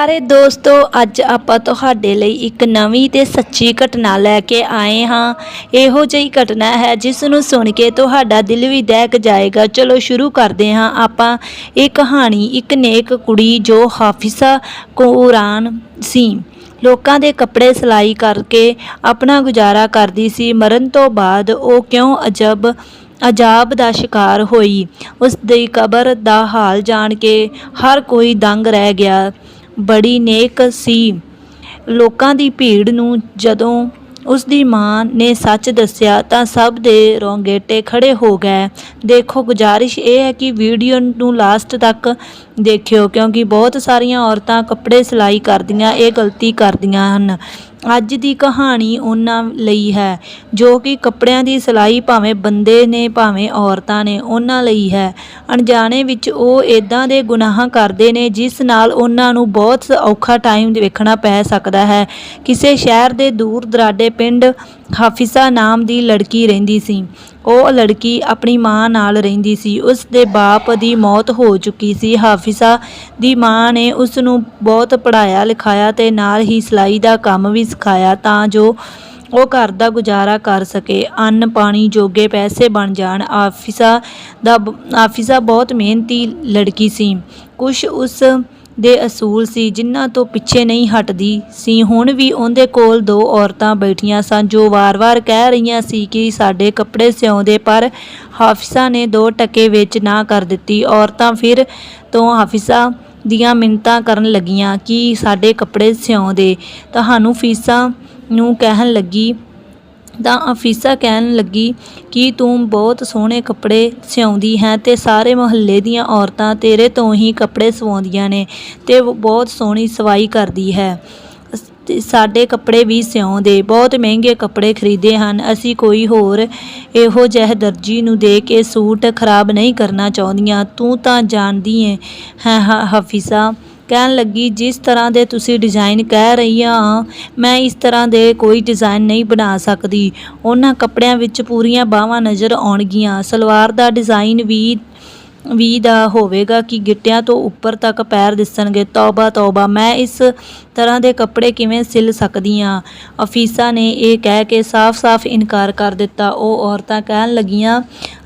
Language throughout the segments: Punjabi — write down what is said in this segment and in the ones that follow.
ਸਾਰੇ ਦੋਸਤੋ, ਅੱਜ ਆਪਾਂ ਤੁਹਾਡੇ ਲਈ ਇੱਕ ਨਵੀਂ ਤੇ ਸੱਚੀ ਘਟਨਾ ਲੈ ਕੇ ਆਏ ਹਾਂ। ਇਹੋ ਜਿਹੀ ਘਟਨਾ ਹੈ, ਜਿਸ ਨੂੰ ਸੁਣ ਕੇ ਤੁਹਾਡਾ ਦਿਲ ਵੀ ਦਹਿਕ ਜਾਏਗਾ। ਚਲੋ, ਸ਼ੁਰੂ ਕਰਦੇ ਹਾਂ ਆਪਾਂ। ਇਹ ਕਹਾਣੀ, ਇੱਕ ਨੇਕ ਕੁੜੀ ਜੋ ਹਾਫਿਜ਼ਾ ਕੁਰਾਨ ਸੀ। ਲੋਕਾਂ ਦੇ ਕੱਪੜੇ ਸਿਲਾਈ ਕਰਕੇ ਆਪਣਾ ਗੁਜ਼ਾਰਾ ਕਰਦੀ ਸੀ। ਮਰਨ ਤੋਂ ਬਾਅਦ ਉਹ ਕਿਉਂ ਅਜਬ, ਅਜਾਬ ਦਾ ਸ਼ਿਕਾਰ ਹੋਈ? ਉਸ ਦੀ ਕਬਰ ਦਾ ਹਾਲ ਜਾਣ ਕੇ ਹਰ ਕੋਈ ਦੰਗ ਰਹਿ ਗਿਆ। ਬੜੀ ਨੇਕ ਸੀ। ਲੋਕਾਂ ਦੀ ਭੀੜ ਨੂੰ ਜਦੋਂ ਉਸ ਦੀ ਮਾਂ ਨੇ ਸੱਚ ਦੱਸਿਆ ਤਾਂ ਸਭ ਦੇ ਰੋਂਗੇਟੇ ਖੜੇ ਹੋ ਗਏ। ਦੇਖੋ, ਗੁਜ਼ਾਰਿਸ਼ ਇਹ ਹੈ ਕਿ ਵੀਡੀਓ ਨੂੰ ਲਾਸਟ ਤੱਕ ਦੇਖਿਓ, ਕਿਉਂਕਿ ਬਹੁਤ ਸਾਰੀਆਂ ਔਰਤਾਂ ਕੱਪੜੇ ਸਿਲਾਈ ਕਰਦੀਆਂ, ਇਹ ਗਲਤੀ ਕਰਦੀਆਂ ਹਨ। ਅੱਜ ਦੀ ਕਹਾਣੀ ਉਹਨਾਂ ਲਈ ਹੈ, ਜੋ ਕਿ ਕੱਪੜਿਆਂ ਦੀ ਸਿਲਾਈ ਭਾਵੇਂ ਬੰਦੇ ਨੇ ਭਾਵੇਂ ਔਰਤਾਂ ਨੇ ਉਹਨਾਂ ਲਈ ਹੈ। ਅਣਜਾਣੇ ਵਿੱਚ ਉਹ ਇਦਾਂ ਦੇ ਗੁਨਾਹ ਕਰਦੇ ਨੇ, ਜਿਸ ਨਾਲ ਉਹਨਾਂ ਨੂੰ ਬਹੁਤ ਔਖਾ ਟਾਈਮ ਵੇਖਣਾ ਪੈ ਸਕਦਾ ਹੈ। ਕਿਸੇ ਸ਼ਹਿਰ ਦੇ ਦੂਰ ਦਰਾਡੇ ਪਿੰਡ ਹਾਫਿਜ਼ਾ ਨਾਮ ਦੀ ਲੜਕੀ ਰਹਿੰਦੀ ਸੀ। ਉਹ ਲੜਕੀ ਆਪਣੀ ਮਾਂ ਨਾਲ ਰਹਿੰਦੀ ਸੀ। ਉਸ ਦੇ ਬਾਪ ਦੀ ਮੌਤ ਹੋ ਚੁੱਕੀ ਸੀ। ਹਾਫਿਜ਼ਾ ਦੀ ਮਾਂ ਨੇ ਉਸ ਨੂੰ ਬਹੁਤ ਪੜਾਇਆ ਲਿਖਾਇਆ ਤੇ ਨਾਲ ਹੀ ਸਿਲਾਈ ਦਾ ਕੰਮ ਵੀ ਸਿਖਾਇਆ ਤਾਂ ਜੋ ਉਹ ਘਰ ਦਾ ਗੁਜ਼ਾਰਾ ਕਰ ਸਕੇ। ਅੰਨ, ਪਾਣੀ, ਜੋਗੇ ਪੈਸੇ ਬਣ ਜਾਣ। ਆਫਿਸਾ ਦਾ ਆਫਿਸਾ ਬਹੁਤ ਮਿਹਨਤੀ ਲੜਕੀ ਸੀ। ਕੁਛ ਉਸ ਦੇ ਅਸੂਲ ਸੀ, ਜਿਨ੍ਹਾਂ ਤੋਂ ਪਿੱਛੇ ਨਹੀਂ ਹਟਦੀ ਸੀ। ਹੁਣ ਵੀ ਉਹਦੇ ਕੋਲ ਦੋ ਔਰਤਾਂ ਬੈਠੀਆਂ ਸਨ, ਜੋ ਵਾਰ-ਵਾਰ ਕਹਿ ਰਹੀਆਂ ਸੀ ਕਿ ਸਾਡੇ ਕੱਪੜੇ ਸਿਉਂਦੇ, ਪਰ ਹਾਫਿਜ਼ਾ ਨੇ ਦੋ ਟਕੇ ਵਿੱਚ ਨਾ ਕਰ ਦਿੱਤੀ। ਔਰਤਾਂ ਫਿਰ ਤੋਂ ਹਾਫਿਜ਼ਾ ਦੀਆਂ ਮਿੰਨਤਾਂ ਕਰਨ ਲੱਗੀਆਂ ਕਿ ਸਾਡੇ ਕੱਪੜੇ ਸਿਉਂਦੇ। ਤੁਹਾਨੂੰ ਫੀਸਾਂ ਨੂੰ ਕਹਿਣ ਲੱਗੀ ਤਾਂ ਅਫੀਸਾ ਕਹਿਣ ਲੱਗੀ ਕਿ ਤੂੰ ਬਹੁਤ ਸੋਹਣੇ ਕੱਪੜੇ ਸਿਉਂਦੀ ਹੈ ਤੇ ਸਾਰੇ ਮੁਹੱਲੇ ਦੀਆਂ ਔਰਤਾਂ ਤੇਰੇ ਤੋਂ ਹੀ ਕੱਪੜੇ ਸਵਾਉਂਦੀਆਂ ਨੇ ਤੇ ਬਹੁਤ ਸੋਹਣੀ ਸਵਾਈ ਕਰਦੀ ਹੈ। ਸਾਡੇ ਕੱਪੜੇ ਵੀ ਸਿਉਂਦੇ, ਬਹੁਤ ਮਹਿੰਗੇ ਕੱਪੜੇ ਖਰੀਦੇ ਹਨ, ਅਸੀਂ ਕੋਈ ਹੋਰ ਇਹੋ ਜਿਹੇ ਦਰਜੀ ਨੂੰ ਦੇ ਕੇ ਸੂਟ ਖਰਾਬ ਨਹੀਂ ਕਰਨਾ ਚਾਹੁੰਦੀਆਂ। ਤੂੰ ਤਾਂ ਜਾਣਦੀ ਹੈ ਹੈ, ਹ- ਹਫੀਜ਼ਾ ਕਹਿਣ ਲੱਗੀ, ਜਿਸ ਤਰ੍ਹਾਂ ਦੇ ਤੁਸੀਂ ਡਿਜ਼ਾਈਨ ਕਹਿ ਰਹੀ ਆ, ਮੈਂ ਇਸ ਤਰ੍ਹਾਂ ਦੇ ਕੋਈ ਡਿਜ਼ਾਈਨ ਨਹੀਂ ਬਣਾ ਸਕਦੀ। ਉਹਨਾਂ ਕੱਪੜਿਆਂ ਵਿੱਚ ਪੂਰੀਆਂ ਬਾਹਾਂ ਨਜ਼ਰ ਆਉਣਗੀਆਂ। ਸਲਵਾਰ ਦਾ ਡਿਜ਼ਾਈਨ ਵੀ ਵੀ ਦਾ ਹੋਵੇਗਾ ਕਿ ਗਿੱਟਿਆਂ ਤੋਂ ਉੱਪਰ ਤੱਕ ਪੈਰ ਦਿਸਣਗੇ। ਤੌਬਾ ਤੌਬਾ, ਮੈਂ ਇਸ ਤਰ੍ਹਾਂ ਦੇ ਕੱਪੜੇ ਕਿਵੇਂ ਸਿਲ ਸਕਦੀ ਹਾਂ ਅਫੀਸਾ ਨੇ ਇਹ ਕਹਿ ਕੇ ਸਾਫ਼-ਸਾਫ਼ ਇਨਕਾਰ ਕਰ ਦਿੱਤਾ। ਉਹ ਔਰਤਾਂ ਕਹਿਣ ਲੱਗੀਆਂ,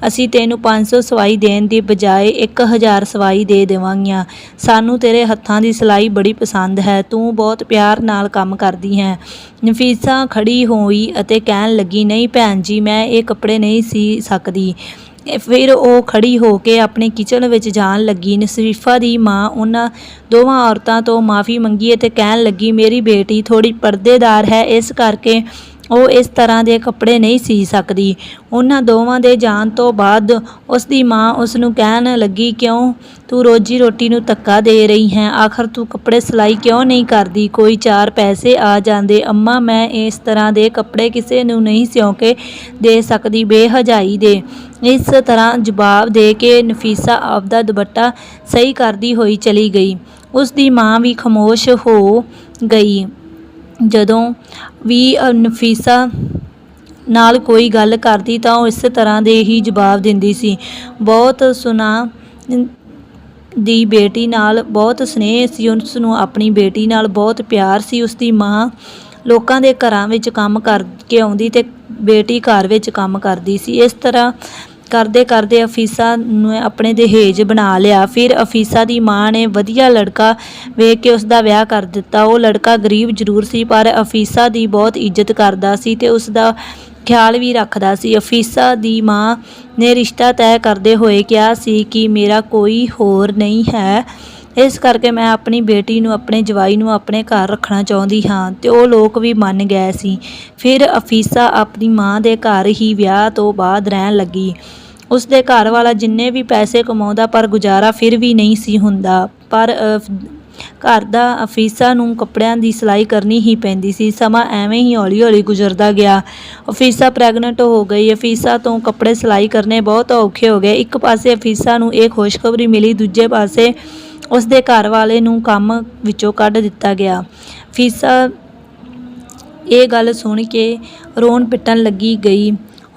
ਅਸੀਂ ਤੈਨੂੰ 500 ਸਵਾਈ ਦੇਣ ਦੀ ਬਜਾਏ 1000 ਸਵਾਈ ਦੇ ਦੇਵਾਂਗੀਆਂ। ਸਾਨੂੰ ਤੇਰੇ ਹੱਥਾਂ ਦੀ ਸਿਲਾਈ ਬੜੀ ਪਸੰਦ ਹੈ। ਤੂੰ ਬਹੁਤ ਪਿਆਰ ਨਾਲ ਕੰਮ ਕਰਦੀ ਹੈ ਨਫੀਸਾ ਖੜੀ ਹੋਈ ਅਤੇ ਕਹਿਣ ਲੱਗੀ, ਨਹੀਂ ਭੈਣ ਜੀ, ਮੈਂ ਇਹ ਕੱਪੜੇ ਨਹੀਂ ਸੀ ਸਕਦੀ। ਫਿਰ ਉਹ ਖੜੀ ਹੋ ਕੇ ਆਪਣੇ ਕਿਚਨ ਵਿੱਚ ਜਾਣ ਲੱਗੀ। ਨਸਰੀਫਾ ਦੀ ਮਾਂ ਉਹਨਾਂ ਦੋਵਾਂ ਔਰਤਾਂ ਤੋਂ ਮਾਫੀ ਮੰਗੀ ਅਤੇ ਕਹਿਣ ਲੱਗੀ, ਮੇਰੀ ਬੇਟੀ ਥੋੜੀ ਪਰਦੇਦਾਰ ਹੈ, ਇਸ ਕਰਕੇ ਉਹ ਇਸ ਤਰ੍ਹਾਂ ਦੇ ਕੱਪੜੇ ਨਹੀਂ ਸੀ ਸਕਦੀ। ਉਹਨਾਂ ਦੋਵਾਂ ਦੇ ਜਾਣ ਤੋਂ ਬਾਅਦ ਉਸ ਦੀ ਮਾਂ ਉਸ ਨੂੰ ਕਹਿਣ ਲੱਗੀ, ਕਿਉਂ ਤੂੰ ਰੋਜੀ ਰੋਟੀ ਨੂੰ ਧੱਕਾ ਦੇ ਰਹੀ ਹੈ? ਆਖਰ ਤੂੰ ਕੱਪੜੇ ਸਿਲਾਈ ਕਿਉਂ ਨਹੀਂ ਕਰਦੀ? ਕੋਈ ਚਾਰ ਪੈਸੇ ਆ ਜਾਂਦੇ। ਅੰਮਾ, ਮੈਂ ਇਸ ਤਰ੍ਹਾਂ ਦੇ ਕੱਪੜੇ ਕਿਸੇ ਨੂੰ ਨਹੀਂ ਸਿਉਂ ਕੇ ਦੇ ਸਕਦੀ। ਬੇਹਜਾਈ ਦੇ। ਇਸ ਤਰ੍ਹਾਂ ਜਵਾਬ ਦੇ ਕੇ ਨਫੀਸਾ ਆਪਦਾ ਦੁਪੱਟਾ ਸਹੀ ਕਰਦੀ ਹੋਈ ਚਲੀ ਗਈ। ਉਸ ਦੀ ਮਾਂ ਵੀ ਖਾਮੋਸ਼ ਹੋ ਗਈ। ਜਦੋਂ ਵੀ ਨਫੀਸਾ ਨਾਲ ਕੋਈ ਗੱਲ ਕਰਦੀ ਤਾਂ ਉਹ ਇਸ ਤਰ੍ਹਾਂ ਦੇ ਹੀ ਜਵਾਬ ਦਿੰਦੀ ਸੀ। ਬਹੁਤ ਸੁਨਾ ਦੀ ਬੇਟੀ ਨਾਲ, ਬਹੁਤ ਸਨੇਹ ਸੀ ਉਸ ਨੂੰ ਆਪਣੀ ਬੇਟੀ ਨਾਲ, ਬਹੁਤ ਪਿਆਰ ਸੀ ਉਸ ਦੀ ਮਾਂ। ਲੋਕਾਂ ਦੇ ਘਰਾਂ ਵਿੱਚ ਕੰਮ ਕਰਕੇ ਆਉਂਦੀ ਤੇ ਬੇਟੀ ਘਰ ਵਿੱਚ ਕੰਮ ਕਰਦੀ ਸੀ। ਇਸ ਤਰ੍ਹਾਂ ਕਰਦੇ ਕਰਦੇ ਅਫੀਸਾ ਨੂੰ ਆਪਣੇ ਦਹੇਜ ਬਣਾ ਲਿਆ। ਫਿਰ ਅਫੀਸਾ ਦੀ ਮਾਂ ਨੇ ਵਧੀਆ ਲੜਕਾ ਵੇਖ ਕੇ ਉਸ ਦਾ ਵਿਆਹ ਕਰ ਦਿੱਤਾ। ਉਹ ਲੜਕਾ ਗਰੀਬ ਜ਼ਰੂਰ ਸੀ, ਪਰ ਅਫੀਸਾ ਦੀ ਬਹੁਤ ਇੱਜ਼ਤ ਕਰਦਾ ਸੀ ਤੇ ਉਸ ਦਾ ਖਿਆਲ ਵੀ ਰੱਖਦਾ ਸੀ। ਅਫੀਸਾ ਦੀ ਮਾਂ ਨੇ ਰਿਸ਼ਤਾ ਤੈਅ ਕਰਦੇ ਹੋਏ ਕਿਹਾ ਸੀ ਕਿ ਮੇਰਾ ਕੋਈ ਹੋਰ ਨਹੀਂ ਹੈ। ਇਸ ਕਰਕੇ ਮੈਂ ਆਪਣੀ ਬੇਟੀ ਨੂੰ, ਆਪਣੇ ਜਵਾਈ ਨੂੰ ਆਪਣੇ ਘਰ ਰੱਖਣਾ ਚਾਹੁੰਦੀ ਹਾਂ ਤੇ ਉਹ ਲੋਕ ਵੀ ਮੰਨ ਗਏ ਸੀ। ਫਿਰ ਅਫੀਸਾ ਆਪਣੀ ਮਾਂ ਦੇ ਘਰ ਹੀ ਵਿਆਹ ਤੋਂ ਬਾਅਦ ਰਹਿਣ ਲੱਗੀ। ਉਸ ਦੇ ਘਰ ਵਾਲਾ ਜਿੰਨੇ ਵੀ ਪੈਸੇ ਕਮਾਉਂਦਾ ਪਰ ਗੁਜ਼ਾਰਾ ਫਿਰ ਵੀ ਨਹੀਂ ਸੀ ਹੁੰਦਾ। ਪਰ ਘਰ ਦਾ ਅਫੀਸਾ ਨੂੰ ਕੱਪੜਿਆਂ ਦੀ ਸਿਲਾਈ ਕਰਨੀ ਹੀ ਪੈਂਦੀ ਸੀ। ਸਮਾਂ ਐਵੇਂ ਹੀ ਹੌਲੀ-ਹੌਲੀ ਗੁਜ਼ਰਦਾ ਗਿਆ। ਅਫੀਸਾ ਪ੍ਰੈਗਨੈਂਟ ਹੋ ਗਈ। ਅਫੀਸਾ ਤੋਂ ਕੱਪੜੇ ਸਿਲਾਈ ਕਰਨੇ ਬਹੁਤ ਔਖੇ ਹੋ ਗਏ। ਇੱਕ ਪਾਸੇ ਅਫੀਸਾ ਨੂੰ ਇਹ ਖੁਸ਼ਖਬਰੀ ਮਿਲੀ, ਦੂਜੇ ਪਾਸੇ ਉਸ ਦੇ ਘਰ ਵਾਲੇ ਨੂੰ ਕੰਮ ਵਿੱਚੋਂ ਕੱਢ ਦਿੱਤਾ ਗਿਆ। ਫੀਸਾ ਇਹ ਗੱਲ ਸੁਣ ਕੇ ਰੋਣ ਪਿੱਟਣ ਲੱਗੀ ਗਈ।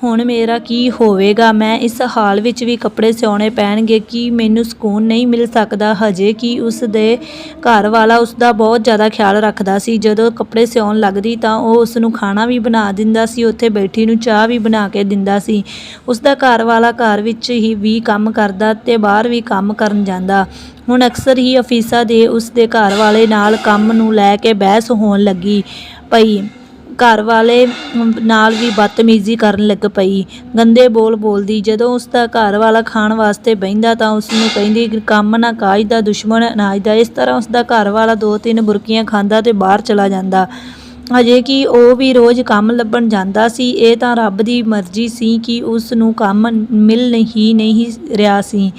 ਹੁਣ ਮੇਰਾ ਕੀ ਹੋਵੇਗਾ? ਮੈਂ ਇਸ ਹਾਲ ਵਿੱਚ ਵੀ ਕੱਪੜੇ ਸਿਉਣੇ ਪੈਣਗੇ ਕਿ ਮੈਨੂੰ ਸਕੂਨ ਨਹੀਂ ਮਿਲ ਸਕਦਾ। ਹਜੇ ਕਿ ਉਸ ਦੇ ਘਰ ਵਾਲਾ ਉਸ ਦਾ ਬਹੁਤ ਜ਼ਿਆਦਾ ਖਿਆਲ ਰੱਖਦਾ ਸੀ। ਜਦੋਂ ਕੱਪੜੇ ਸਿਉਣ ਲੱਗਦੀ ਤਾਂ ਉਹ ਉਸ ਨੂੰ ਖਾਣਾ ਵੀ ਬਣਾ ਦਿੰਦਾ ਸੀ, ਉੱਥੇ ਬੈਠੀ ਨੂੰ ਚਾਹ ਵੀ ਬਣਾ ਕੇ ਦਿੰਦਾ ਸੀ। ਉਸ ਦਾ ਘਰ ਵਾਲਾ ਘਰ ਵਿੱਚ ਹੀ ਵੀ ਕੰਮ ਕਰਦਾ ਤੇ ਬਾਹਰ ਵੀ ਕੰਮ ਕਰਨ ਜਾਂਦਾ। ਹੁਣ ਅਕਸਰ ਹੀ ਅਫੀਸਾ ਦੇ ਉਸ ਦੇ ਘਰ ਵਾਲੇ ਨਾਲ ਕੰਮ ਨੂੰ ਲੈ ਕੇ ਬਹਿਸ ਹੋਣ ਲੱਗੀ ਪਈ। ਘਰ ਵਾਲੇ ਨਾਲ ਵੀ ਬਦਤਮੀਜ਼ੀ ਕਰਨ ਲੱਗ ਪਈ। ਗੰਦੇ ਬੋਲ ਬੋਲਦੀ, ਜਦੋਂ ਉਸ ਦਾ ਘਰ ਵਾਲਾ ਖਾਣ ਵਾਸਤੇ ਬਹਿੰਦਾ ਤਾਂ ਉਸ ਨੂੰ ਕਹਿੰਦੀ, ਕੰਮ ਨਾ ਕਾਜ ਦਾ ਦੁਸ਼ਮਣ ਅਨਾਜ ਦਾ। ਇਸ ਤਰ੍ਹਾਂ ਉਸ ਦਾ ਘਰ ਵਾਲਾ ਦੋ ਤਿੰਨ ਬੁਰਕੀਆਂ ਖਾਂਦਾ ਤੇ ਬਾਹਰ ਚਲਾ ਜਾਂਦਾ। ਅਜੇ ਕਿ ਉਹ ਵੀ ਰੋਜ਼ ਕੰਮ ਲੱਭਣ ਜਾਂਦਾ ਸੀ, ਇਹ ਤਾਂ ਰੱਬ ਦੀ ਮਰਜ਼ੀ ਸੀ ਕਿ ਉਸ ਨੂੰ ਕੰਮ ਮਿਲ ਹੀ ਨਹੀਂ ਰਿਹਾ ਸੀ।